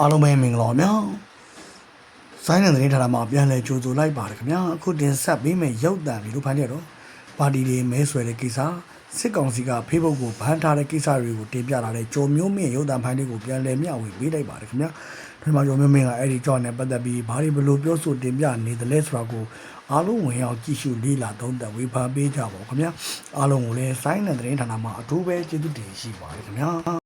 အားလုံးပဲမင်္ဂလာပါဗျာဆိုင်းတဲ့သတင်းဌာနမှာပြန်လည်ကြိုဆိုလိုက်ပါတယ်ခင်ဗျာအခုတင်ဆက်ပေးမယ့်ရုပ်သံဗီဒီယိုဖိုင်တွေတော့ပါတီတွေမဲဆွယ်တဲ့ကိစ္စစစ်ကောင်စီကဖေးဘုတ်ကိုဘန်ထားတဲ့ကိစ္စတွေကိုတင်ပြလာတဲ့ကြုံမျိုးမြင့်ရုပ်သံဖိုင်တွေကိုပြန်လည်မျှဝေပေးလိုက်ပါတယ်ခင်ဗျာဒီမှာကြုံမျိုးမြင့်ကအဲ့ဒီကြောင့်နဲ့ပတ်သက်ပြီးဘာတွေဘယ်လိုပြောဆိုတင်ပြနေသလဲဆိုတာကိုအားလုံးဝင်ရောက်ကြည့်ရှုလေ့လာသုံးသပ်ဝေဖန်ပေးကြပါဦးခင်ဗျာအားလုံးကိုလည်းဆိုင်းတဲ့သတင်းဌာနမှာအထူးပဲကျေးဇူးတင်ရှိပါတယ်ခင်ဗျာ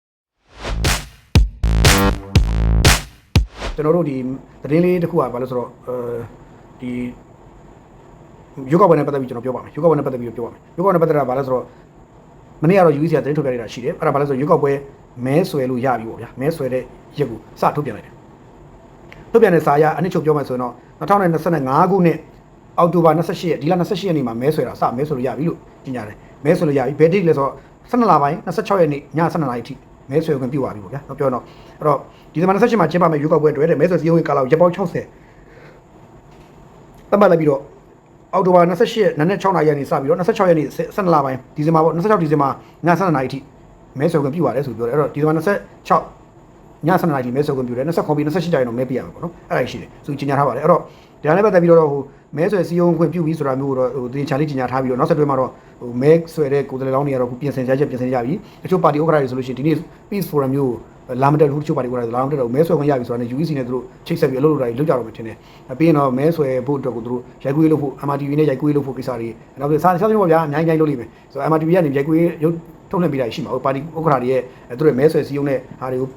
ကျွန်တော်တို့ဒီသတင်းလေးတစ်ခုကဘာလို့ဆိုတော့အဲဒီရုပ်ကပွဲနဲ့ပတ်သက်ပြီးကျွန်တော်ပြောပါမယ်ရုပ်ကပွဲနဲ့ပတ်သက်ပြီးပြောပါမယ်ရုပ်ကပွဲနဲ့ပတ်သက်တာဘာလဲဆိုတော့မနေ့ကတော့ UEC ကသတင်းထုတ်ပြန်နေတာရှိတယ်အဲ့ဒါဘာလဲဆိုတော့ရုပ်ကပွဲမဲဆွဲလို့ရပြီပေါ့ဗျာမဲဆွဲတဲ့ရက်ကိုစထုတ်ပြန်လိုက်တယ်ထုတ်ပြန်တဲ့စာရအနှစ်ချုပ်ပြောမယ်ဆိုရင်တော့2025ခုနှစ်အောက်တိုဘာ28ရက်ဒီလ28ရက်နေ့မှာမဲဆွဲတာစမဲဆွဲလို့ရပြီလို့ညင်ကြတယ်မဲဆွဲလို့ရပြီဘယ်ဒိတ်လဲဆိုတော့12လပိုင်း26ရက်နေ့ည12နာရီထိ မဲဆွဲခွင့်ပြုပါပြီပေါ့ဗျာတော့ပြောတော့အဲ့တော့ဒီဇင်ဘာ28မှာကျင်းပမယ့်ရွေးကောက်ပွဲအတွက်တဲ့မဲဆွဲစည်းရုံးရေးကာလကိုရက်ပေါင်း60သတ်မှတ်လိုက်ပြီးတော့အောက်တိုဘာ28ရက်နနက်6နာရီကနေစပြီးတော့26ရက်နေ့12လပိုင်းဒီဇင်ဘာပေါ့26ဒီဇင်ဘာည12နာရီထိမဲဆွဲခွင့်ပြုပါတယ်ဆိုပြီးပြောတယ်အဲ့တော့ဒီဇင်ဘာ26ည7နာရီမဲဆွဲခွင့်ပြုတယ်20ခွန်ပြီး28ကျရင်တော့မဲပြရမှာပေါ့နော်အဲ့ဒါရှိတယ်ဆိုကြီးညာထားပါတယ်အဲ့တော့ဒါနဲ့ပတ်သက်ပြီးတော့ဟို မဲဆွဲစည်းရုံးခွင့်ပြုပြီးဆိုတာမျိုးတော့ဟိုတင်ချာလေးကြီးညာထားပြီးတော့နောက်ဆက်တွဲမှာတော့ဟိုမဲဆွဲတဲ့ကိုယ်စားလှယ်လောင်းတွေကတော့ပြင်ဆင်ကြချက်ပြင်ဆင်ကြပြီတချို့ပါတီဥက္ကဋ္ဌတွေဆိုလို့ရှိရင်ဒီနေ့ Peace Forum မျိုးကိုလာမတက်လို့တချို့ပါတီဥက္ကဋ္ဌတွေလာမတက်တော့မဲဆွဲခွင့်ရပြီဆိုတာနဲ့ UEC နဲ့သူတို့ချိတ်ဆက်ပြီးအလုပ်လုပ်တာတွေလုပ်ကြတော့မယ်ထင်တယ်ပြီးရင်တော့မဲဆွဲဖို့အတွက်ကိုသူတို့ရိုက်ကွေးလုပ်ဖို့ MRTV နဲ့ရိုက်ကွေးလုပ်ဖို့ကိစ္စတွေနောက်ပြီးစားစားချင်းပေါ့ဗျာအများကြီးအများကြီးလုပ်လိမ့်မယ်ဆိုတော့ MRTV ကနေရိုက်ကွေးရုပ်ထုတ်လွှင့်ပေးတာရှိမှာဟိုပါတီဥက္ကဋ္ဌတွေရဲ့သူတို့မဲဆွဲစည်းရုံးတဲ့ဟာတွေကို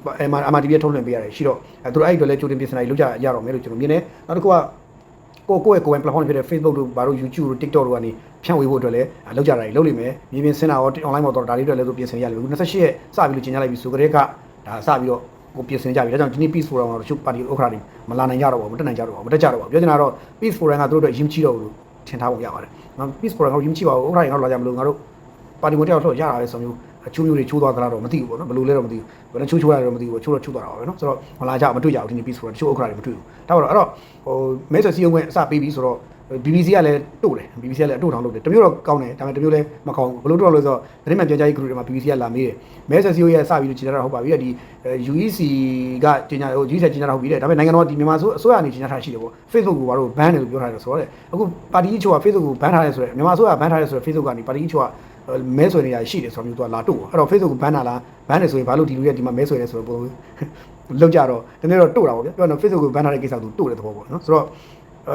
MRTV ထုတ်လွှင့်ပေးရတယ်ရှိတော့သူတို့အဲ့ဒီတော့လဲကြိုတင်ပြင်ဆင်တာတွေလုပ်ကြရတော့မယ်လို့ကျွန်တော်မြင်တယ်နောက်တစ်ခုက ကိုကိုယ့်ရဲ့ကိုယ်ပိုင် platform တွေဖြစ်တဲ့ Facebook တို့ဘာလို့ YouTube တို့ TikTok တို့ကနေဖြန့်ဝေဖို့အတွက်လည်းလောက်ကြတာတွေလုပ်လိမ့်မယ်။မြေပြင်စင်တာရော online မှာတော့ဒါတွေအတွက်လည်းသူပြင်ဆင်ရလိမ့်မယ်။28ရက်စပြီးလို့ကျင်ကြလိုက်ပြီဆိုကြတဲ့ကဒါစပြီးတော့ကိုပြင်ဆင်ကြပြီ။ဒါကြောင့်ဒီနေ့ Peace Forum ကတော့ချုပ်ပါတီဥက္ကဋ္ဌတွေမလာနိုင်ကြတော့ဘူးမတက်နိုင်ကြတော့ဘူးမတက်ကြတော့ဘူး။ပြောချင်တာတော့ Peace Forum ကသူတို့အတွက်ရင်းချီတော့ဘူးလို့ထင်ထားပုံရပါတယ်။ငါ Peace Forum ကရင်းချီပါဘူးဥက္ကဋ္ဌတွေကတော့လာကြမလို့ငါတို့ပါတီဝင်တယောက်တော့ရတာလေဆိုမျိုး အချိုးမျိုးတွေချိုးသွားသလားတော့မသိဘူးပေါ့နော်ဘယ်လိုလဲတော့မသိဘူးဘယ်နဲ့ချိုးချိုးရတယ်တော့မသိဘူးချိုးတော့ချိုးသွားတာပါပဲနော်ဆိုတော့မလာကြမတွေ့ကြဘူးဒီနေ့ Peace Forum တချို့ဥက္ကဋ္ဌတွေမတွေ့ဘူးဒါပါတော့အဲ့တော့ဟိုမဲဆွယ်စီယုံခွင့်အစပေးပြီးဆိုတော့ BBC ကလည်းတို့တယ် BBC ကလည်းအတို့ထောင်လုပ်တယ်တမျိုးတော့ကောင်းတယ်ဒါပေမဲ့တမျိုးလည်းမကောင်းဘူးဘလို့တော့လို့ဆိုတော့သတင်းမှန်ပြောကြားရေး group တွေမှာ BBC ကလာမေးတယ်မဲဆွယ်စီယုံရဲ့စပြီးလို့ချိန်တာဟုတ်ပါပြီဒီ UEC ကချိန်ညာဟို UEC ချိန်ညာဟုတ်ပြီတဲ့ဒါပေမဲ့နိုင်ငံတော်ဒီမြန်မာဆိုအစိုးရအနေချိန်ညာထားရှိတယ်ပေါ့ Facebook ကိုဘာလို့ ban တယ်လို့ပြောထားတယ်ဆိုတော့အခုပါတီကြီးချို့က Facebook ကို ban ထားတယ်ဆိုတော့မြန်မာအစိုးရ ban ထားတယ်ဆိုတော့ Facebook ကနေပါတီကြီးချို့က မဲဆွယ်နေရရှိတယ်ဆိုတော့မျိုးသူကလာတို့အဲ့တော့ Facebook ကို ban တာလား ban တယ်ဆိုရင်ဘာလို့ဒီလူရဲ့ဒီမှာမဲဆွယ်နေဆိုတော့ဘယ်လိုလောက်ကြတော့တကယ်တော့တို့တာပေါ့ဗျပြောတော့ Facebook ကို ban ထားတဲ့ကိစ္စသူတို့တဲ့သဘောပေါ့နော်ဆိုတော့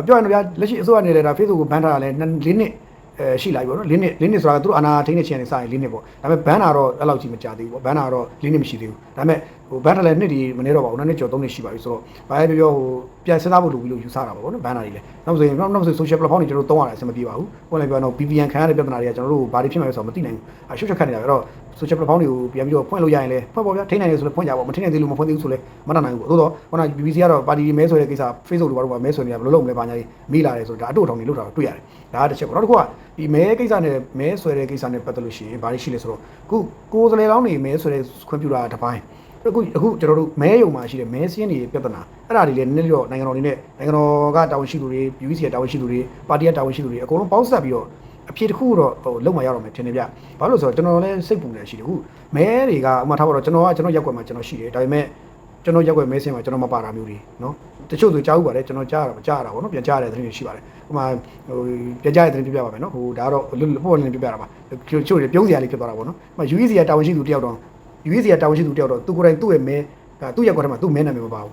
ပြောရရင်ဗျာလက်ရှိအစိုးရနေလေဒါ Facebook ကို ban ထားတာလဲ၄နှစ် အဲရှိလာပြီပေါ့နော်၄နှစ်၄နှစ်ဆိုတာကသူတို့အာဏာထိန်းတဲ့ချိန်နဲ့စရင်၄နှစ်ပေါ့ဒါပေမဲ့ ban တာတော့အဲ့လောက်ကြီးမကြသေးဘူးပေါ့ ban တာတော့၄နှစ်မရှိသေးဘူးဒါပေမဲ့ဟို ban ထားလဲနှစ်ဒီမနေတော့ပါဘူးနှစ်နှစ်ကျော်၃နှစ်ရှိပါပြီဆိုတော့ဘာပဲပြောပြောဟိုပြန်စဉ်းစားဖို့လိုပြီလို့ယူဆတာပါပေါ့နော် ban တာတွေလဲနောက်ဆိုရင်နောက်ဆို social platform တွေကျွန်တော်တို့သုံးရတယ်အဆင်မပြေပါဘူးဟိုလည်းပြောတော့ VPN ခံရတဲ့ပြဿနာတွေကကျွန်တော်တို့ဘာတွေဖြစ်မှာလဲဆိုတော့မသိနိုင်ဘူးအရှုပ်ချက်ခတ်နေတာပဲတော့ social platform တွေကိုပြန်ပြီးတော့ဖွင့်လို့ရရင်လည်းဖွင့်ပါဗျာထိနိုင်တယ်ဆိုလည်းဖွင့်ကြပါမထိနိုင်သေးလို့မဖွင့်သေးဘူးဆိုလည်းမတတ်နိုင်ဘူးသို့တော့ခုန BBC ကတော့ပါတီမဲဆွဲတဲ့ကိစ္စ Facebook တို့ဘာလို့မဲဆွဲနေရဘယ်လိုလုပ်မလဲဘာညာကြီးမိလာတယ်ဆိုတော့ဒါအတူထောင်နေလို့တာတွေ့ရတယ်ဒါကတစ်ချက်ပေါ့နောက်တစ်ခုကဒီမဲကိစ္စနဲ့မဲဆွဲတဲ့ကိစ္စနဲ့ပတ်သက်လို့ရှိရင်ဘာတွေရှိလဲဆိုတော့ခုကိုယ်စလေလောင်းနေမဲဆွဲတဲ့ခွင့်ပြုတာတစ်ပိုင်းအခုအခုကျွန်တော်တို့မဲယုံမှာရှိတဲ့မဲစင်းတွေပြဿနာအဲ့ဒါတွေလည်းနည်းနည်းတော့နိုင်ငံတော်တွေနဲ့နိုင်ငံတော်ကတာဝန်ရှိသူတွေ UEC ကတာဝန်ရှိသူတွေပါတီကတာဝန်ရှိသူတွေအကုန်လုံးပေါင်းစပ်ပြီးတော့ အဖြစ်တစ်ခုတော့ဟိုလုံမရတော့မယ်ထင်တယ်ဗျ။ဘာလို့လဲဆိုတော့ကျွန်တော်လည်းစိတ်ပူနေရှိတယ်ခုမဲတွေကဥမာထားပါတော့ကျွန်တော်ကကျွန်တော်ရက်ွက်မှာကျွန်တော်ရှိတယ်ဒါပေမဲ့ကျွန်တော်ရက်ွက်မဲစင်းမှာကျွန်တော်မပါတာမျိုးတွေနော်တချို့ဆိုကြားဥပါတယ်ကျွန်တော်ကြားရတာမကြားရတာပေါ့နော်ပြန်ကြားရတဲ့သတင်းတွေရှိပါတယ်ဥမာဟိုပြန်ကြားရတဲ့သတင်းပြပြပါမယ်နော်ဟိုဒါကတော့ပို့လင်းပြပြတာပါချို့ချို့တွေပြုံးစရာလေးဖြစ်သွားတာပေါ့နော်ဥမာ UEC ကတာဝန်ရှိသူတယောက်တော့ UEC ကတာဝန်ရှိသူတယောက်တော့သူကိုယ်တိုင်သူ့ရဲ့မဲဒါသူ့ရက်ွက်ထဲမှာသူ့မဲနာမည်မပါဘူး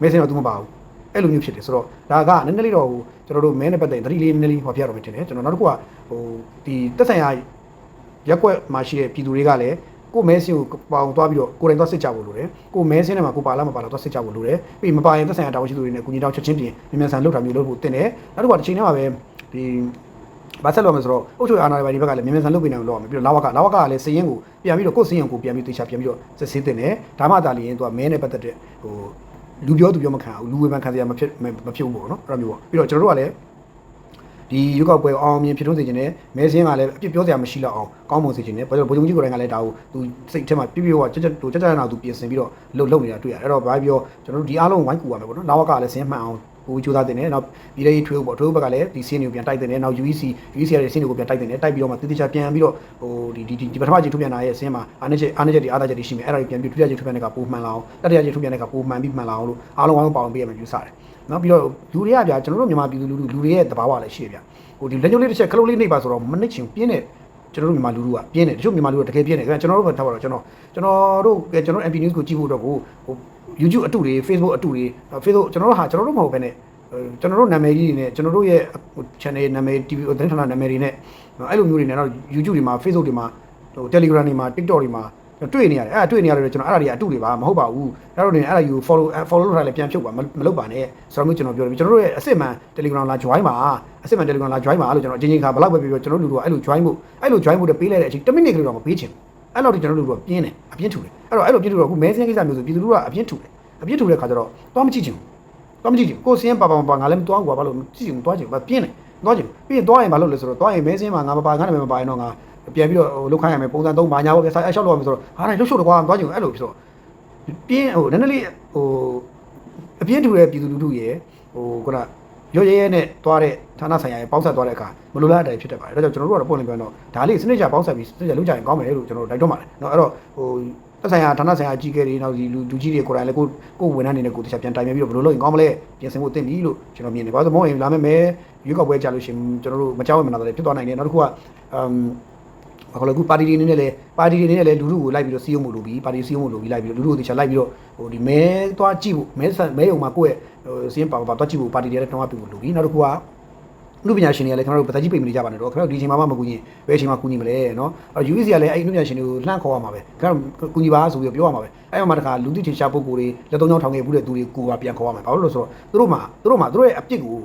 မဲစင်းတော့သူမပါဘူး အဲ့လိုမျိုးဖြစ်တယ်ဆိုတော့ဒါကနည်းနည်းလေးတော့ဟိုကျွန်တော်တို့မဲနဲ့ပတ်သက်သတိလေးနည်းနည်းလေးဟောပြရတော့မယ်ထင်တယ်ကျွန်တော်နောက်တစ်ခုကဟိုဒီတက်ဆိုင်ရာရက်ွက်မှာရှိတဲ့ပြည်သူတွေကလည်းကိုမဲစင်းကိုပေါအောင်သွားပြီးတော့ကိုယ်တိုင်သွားစစ်ကြဖို့လိုတယ်ကိုမဲစင်းထဲမှာကိုပါလာမပါလာသွားစစ်ကြဖို့လိုတယ်ပြီးမပါရင်သက်ဆိုင်ရာတာဝန်ရှိသူတွေနဲ့ကုညီတောင်းချက်ချင်းပြင်မြန်မြန်ဆန်လုပ်တာမျိုးလုပ်ဖို့တင်တယ်နောက်တစ်ခုကတစ်ချိန်တည်းမှာပဲဒီဘာဆက်လို့မလဲဆိုတော့အုတ်ချုပ်အာဏာပိုင်တွေဘက်ကလည်းမြန်မြန်ဆန်လုပ်ပေးနိုင်လို့လုပ်ရမယ်ပြီးတော့လာဝကလာဝကကလည်းစည်ရင်ကိုပြန်ပြီးတော့ကိုယ်စည်ရင်ကိုပြန်ပြီးတေချာပြန်ပြီးတော့စစ်ဆေးတင်တယ်ဒါမှသာလျင်သူကမဲနဲ့ပတ်သက်တဲ့ဟို လူပြောသူပြောမခံဘူးလူဝေဖန်ခံစရာမဖြစ်မဖြစ်ဘူးပေါ့နော်အဲ့လိုမျိုးပေါ့ပြီးတော့ကျွန်တော်တို့ကလည်းဒီရုပ်ောက်ပွဲအောင်မြင်ဖြစ်ထွန်းစေခြင်းနဲ့မဲစင်းကလည်းအပြစ်ပြောစရာမရှိတော့အောင်ကောင်းမွန်စေခြင်းနဲ့ဘာလို့ဗိုလ်ချုပ်ကြီးကိုယ်တိုင်ကလည်းဒါကိုသူစိတ်ထဲမှာပြပြဝကြက်ကြက်ကြက်ကြက်နာသူပြင်ဆင်ပြီးတော့လှုပ်လှုပ်နေတာတွေ့ရတယ်အဲ့တော့ဘာပြောကျွန်တော်တို့ဒီအားလုံးဝိုင်းကူရမယ်ပေါ့နော်လာဝကလည်းစင်းမှန်အောင် ပိုကြိုးစားတင်တယ်နောက်ပြည်ထောင်ထွေးပေါ့ထွေးဘက်ကလည်းဒီစင်းတွေကိုပြန်တိုက်တင်တယ်နောက် UEC UEC ရဲ့စင်းတွေကိုပြန်တိုက်တင်တယ်တိုက်ပြီးတော့မှတိတိကျပြန်ပြီးတော့ဟိုဒီဒီဒီပထမကြီးထုတ်ပြန်တာရဲ့စင်းမှာအားနည်းချက်အားနည်းချက်တွေအားသာချက်တွေရှိမယ်အဲ့ဒါတွေပြန်ပြီးဒုတိယကြီးထုတ်ပြန်တဲ့ကပိုမှန်လာအောင်တတိယကြီးထုတ်ပြန်တဲ့ကပိုမှန်ပြီးမှန်လာအောင်လို့အားလုံးဝိုင်းပေါင်းပေးရမယ်ယူဆတယ်နောက်ပြီးတော့လူတွေကဗျာကျွန်တော်တို့မြန်မာပြည်သူလူထုလူတွေရဲ့တဘာဝလည်းရှိတယ်ဗျာဟိုဒီလက်ညှိုးလေးတစ်ချက်ခလုတ်လေးနှိပ်ပါဆိုတော့မနှိပ်ချင်ပြင်းတဲ့ကျွန်တော်တို့မြန်မာလူထုကပြင်းတယ်တချို့မြန်မာလူတွေတကယ်ပြင်းတယ်ကျွန်တော်တို့ဘက်ထားပါတော့ကျွန်တော်ကျွန်တော်တို့ကျွန်တော် MP News ကိုကြည့်ဖို့တော့ကိုဟို YouTube အတူတွေ Facebook အတူတွေ Facebook ကျွန်တော်တို့ဟာကျွန်တော်တို့မဟုတ်ဘဲနဲ့ကျွန်တော်တို့နာမည်ကြီးတွေနဲ့ကျွန်တော်တို့ရဲ့ channel နာမည် TV သတင်းဌာနနာမည်တွေနဲ့အဲ့လိုမျိုးတွေနဲ့တော့ YouTube တွေမှာ Facebook တွေမှာဟို Telegram တွေမှာ TikTok တွေမှာတွေ့နေရတယ်အဲ့ဒါတွေ့နေရတယ်ကျွန်တော်အဲ့ဒါတွေအတူတွေပါမဟုတ်ပါဘူးအဲ့တော့နေအဲ့ဒါယူ follow follow လုပ်ထားလဲပြန်ဖြုတ်ပါမလုပ်ပါနဲ့ဆိုတော့မျိုးကျွန်တော်ပြောတယ်ကျွန်တော်တို့ရဲ့အစစ်မှန် Telegram လာ join ပါအစစ်မှန် Telegram လာ join ပါလို့ကျွန်တော်အချင်းချင်းခါဘယ်လောက်ပဲပြောကျွန်တော်တို့လူတို့ကအဲ့လို join ဖို့အဲ့လို join ဖို့တပေးလိုက်တဲ့အချိန်10မိနစ်ကလေးတော့မပေးချင်ဘူး အဲ့လောက်ထိကျွန်တော်တို့ကပြင်းတယ်အပြင်းထူတယ်အဲ့တော့အဲ့လိုပြင်းထူတော့အခုမဲစင်းကိစ္စမျိုးဆိုပြည်သူတို့ကအပြင်းထူတယ်အပြင်းထူတဲ့ခါကျတော့သွားမကြည့်ချင်ဘူးသွားမကြည့်ချင်ကိုစင်းပါပါပါငါလည်းမသွားဘူးကွာဘာလို့ကြည့်ချင်သွားချင်ဘာပြင်းတယ်သွားချင်ပြီးရင်သွားရင်ဘာလို့လဲဆိုတော့သွားရင်မဲစင်းမှာငါမပါငါလည်းမပါရင်တော့ငါပြန်ပြီးတော့ဟိုလုတ်ခိုင်းရမယ်ပုံစံသုံးဘာညာဘောကစားအလျှောက်လောက်ရမယ်ဆိုတော့ဟာနိုင်လှုပ်ရှုပ်တော့ကွာသွားချင်အဲ့လိုဖြစ်တော့ပြင်းဟိုနည်းနည်းလေးဟိုအပြင်းထူတဲ့ပြည်သူလူထုရဲ့ဟိုခုန ရွရဲရဲနဲ့သွားတဲ့ဌာနဆိုင်ရာရဲ့ပေါင်းဆက်သွားတဲ့အခါမလိုလားအတိုင်းဖြစ်တတ်ပါတယ်။ဒါကြောင့်ကျွန်တော်တို့ကတော့ပုံလင်ပြန်တော့ဒါလေးစနစ်ချပေါင်းဆက်ပြီးစနစ်ချလုပ်ကြရင်ကောင်းမယ်လို့ကျွန်တော်တို့တိုက်တွန်းပါတယ်။နော်အဲ့တော့ဟိုသက်ဆိုင်ရာဌာနဆိုင်ရာအကြီးအကဲတွေနောက်ဒီလူလူကြီးတွေကိုယ်တိုင်လည်းကိုကိုဝန်ထမ်းတွေနဲ့ကိုတခြားပြန်တိုင်ပြပြီးတော့ဘယ်လိုလုပ်ရင်ကောင်းမလဲပြင်ဆင်ဖို့တင်ပြီလို့ကျွန်တော်မြင်တယ်။ဘာလို့လဲဆိုတော့မဟုတ်ရင်လာမယ်မယ်ရွေးကောက်ပွဲကြလို့ရှိရင်ကျွန်တော်တို့မကြောက်ဝင်မနာတယ်ဖြစ်သွားနိုင်တယ်။နောက်တစ်ခုကအမ် ဘာလို့လဲခုပါတီတွေအနေနဲ့လည်းပါတီတွေအနေနဲ့လည်းလူထုကိုလိုက်ပြီးတော့စီးရုံမှုလုပ်ပြီးပါတီစီးရုံမှုလုပ်ပြီးလိုက်ပြီးတော့လူထုကိုတခြားလိုက်ပြီးတော့ဟိုဒီမဲသွားကြည့်ဖို့မဲဆန်မဲယုံမှာကိုယ့်ရဲ့ဟိုစီးရင်ပါပါသွားကြည့်ဖို့ပါတီတွေလည်းတောင်းအပ်ပြီးဖို့လုပ်ပြီးနောက်တစ်ခုကလူပညာရှင်တွေကလည်းခင်ဗျားတို့ပသက်ကြီးပိတ်မနေကြပါနဲ့တော့ခင်ဗျားတို့ဒီအချိန်မှာမှမကူညီဘယ်အချိန်မှာကူညီမလဲเนาะအဲ UEC ကလည်းအဲ့လူပညာရှင်တွေကိုလှမ်းခေါ်ရမှာပဲခင်ဗျားတို့ကူညီပါဆိုပြီးပြောရမှာပဲအဲ့မှာတခါလူသိထင်ရှားပုဂ္ဂိုလ်တွေလက်သုံးချောင်းထောင်ခဲ့ဘူးတဲ့သူတွေကိုကပြန်ခေါ်ရမှာဘာလို့လဲဆိုတော့သူတို့မှာသူတို့မှာသူတို့ရဲ့အပြစ်ကို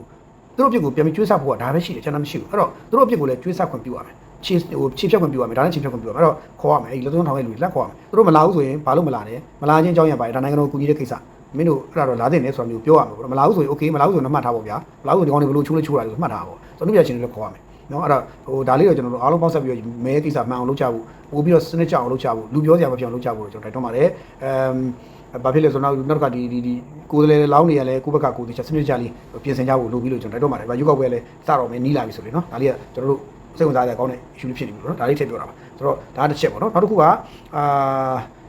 သူတို့အပြစ်ကိုပြန်ပြီးကျွေးဆပ်ဖို့ကဒါပဲရှိတယ်ကျွန်တော်မရှိဘူးအဲ့တော့သူတို့အပြစ်ကိုလည်းကျွေးဆပ်ခွင့်ပြုရမယ် ချင်းဟိုချင်းဖြတ်ခွင့်ပြုရမယ်ဒါနဲ့ချင်းဖြတ်ခွင့်ပြုရမယ်အဲ့တော့ခေါ်ရမယ်အဲ့ဒီလက်သုံးထောင်ရဲ့လူတွေလက်ခေါ်ရမယ်သူတို့မလာဘူးဆိုရင်ဘာလို့မလာလဲမလာခြင်းအကြောင်းရပါတယ်ဒါနိုင်ငံတော်ကူညီတဲ့ကိစ္စမင်းတို့အဲ့ဒါတော့လာတဲ့နေဆိုတာမျိုးပြောရမှာပေါ့မလာဘူးဆိုရင် okay မလာဘူးဆိုရင်မှတ်ထားပေါ့ဗျာမလာဘူးဆိုဒီကောင်တွေဘယ်လိုချိုးလဲချိုးတာလဲမှတ်ထားပေါ့သူတို့ပြချင်းတွေလည်းခေါ်ရမယ်နော်အဲ့ဒါဟိုဒါလေးတော့ကျွန်တော်တို့အားလုံးပေါက်ဆက်ပြီးတော့မဲကိစ္စမှန်အောင်လုပ်ချဖို့ပို့ပြီးတော့စနစ်ချအောင်လုပ်ချဖို့လူပြောစရာမဖြစ်အောင်လုပ်ချဖို့ကျွန်တော်တိုက်တွန်းပါတယ်အမ်ဘာဖြစ်လဲဆိုတော့နောက်ကဒီဒီဒီကိုယ်လည်းလောင်းနေရလဲကိုယ့်ဘက်ကကိုယ်တချစနစ်ချလေးပြင်ဆင်ကြဖို့လုပ်ပြီးလို့ကျွန်တော်တိုက်တွန်းပါတယ်ဗျာရုပ်ောက်ပွဲလည်းစတော့မယ်နီးလာပြီဆိုလေနော်ဒါလေးကကျွန်တော်တို့ စိတ်ဝင်စားတဲ့ကောင်းတဲ့ issue လေးဖြစ်နေပြီနော်။ဒါလေးထည့်ပြောတာပါ။ဆိုတော့ဒါတစ်ချက်ပေါ့နော်။နောက်တစ်ခုကအာ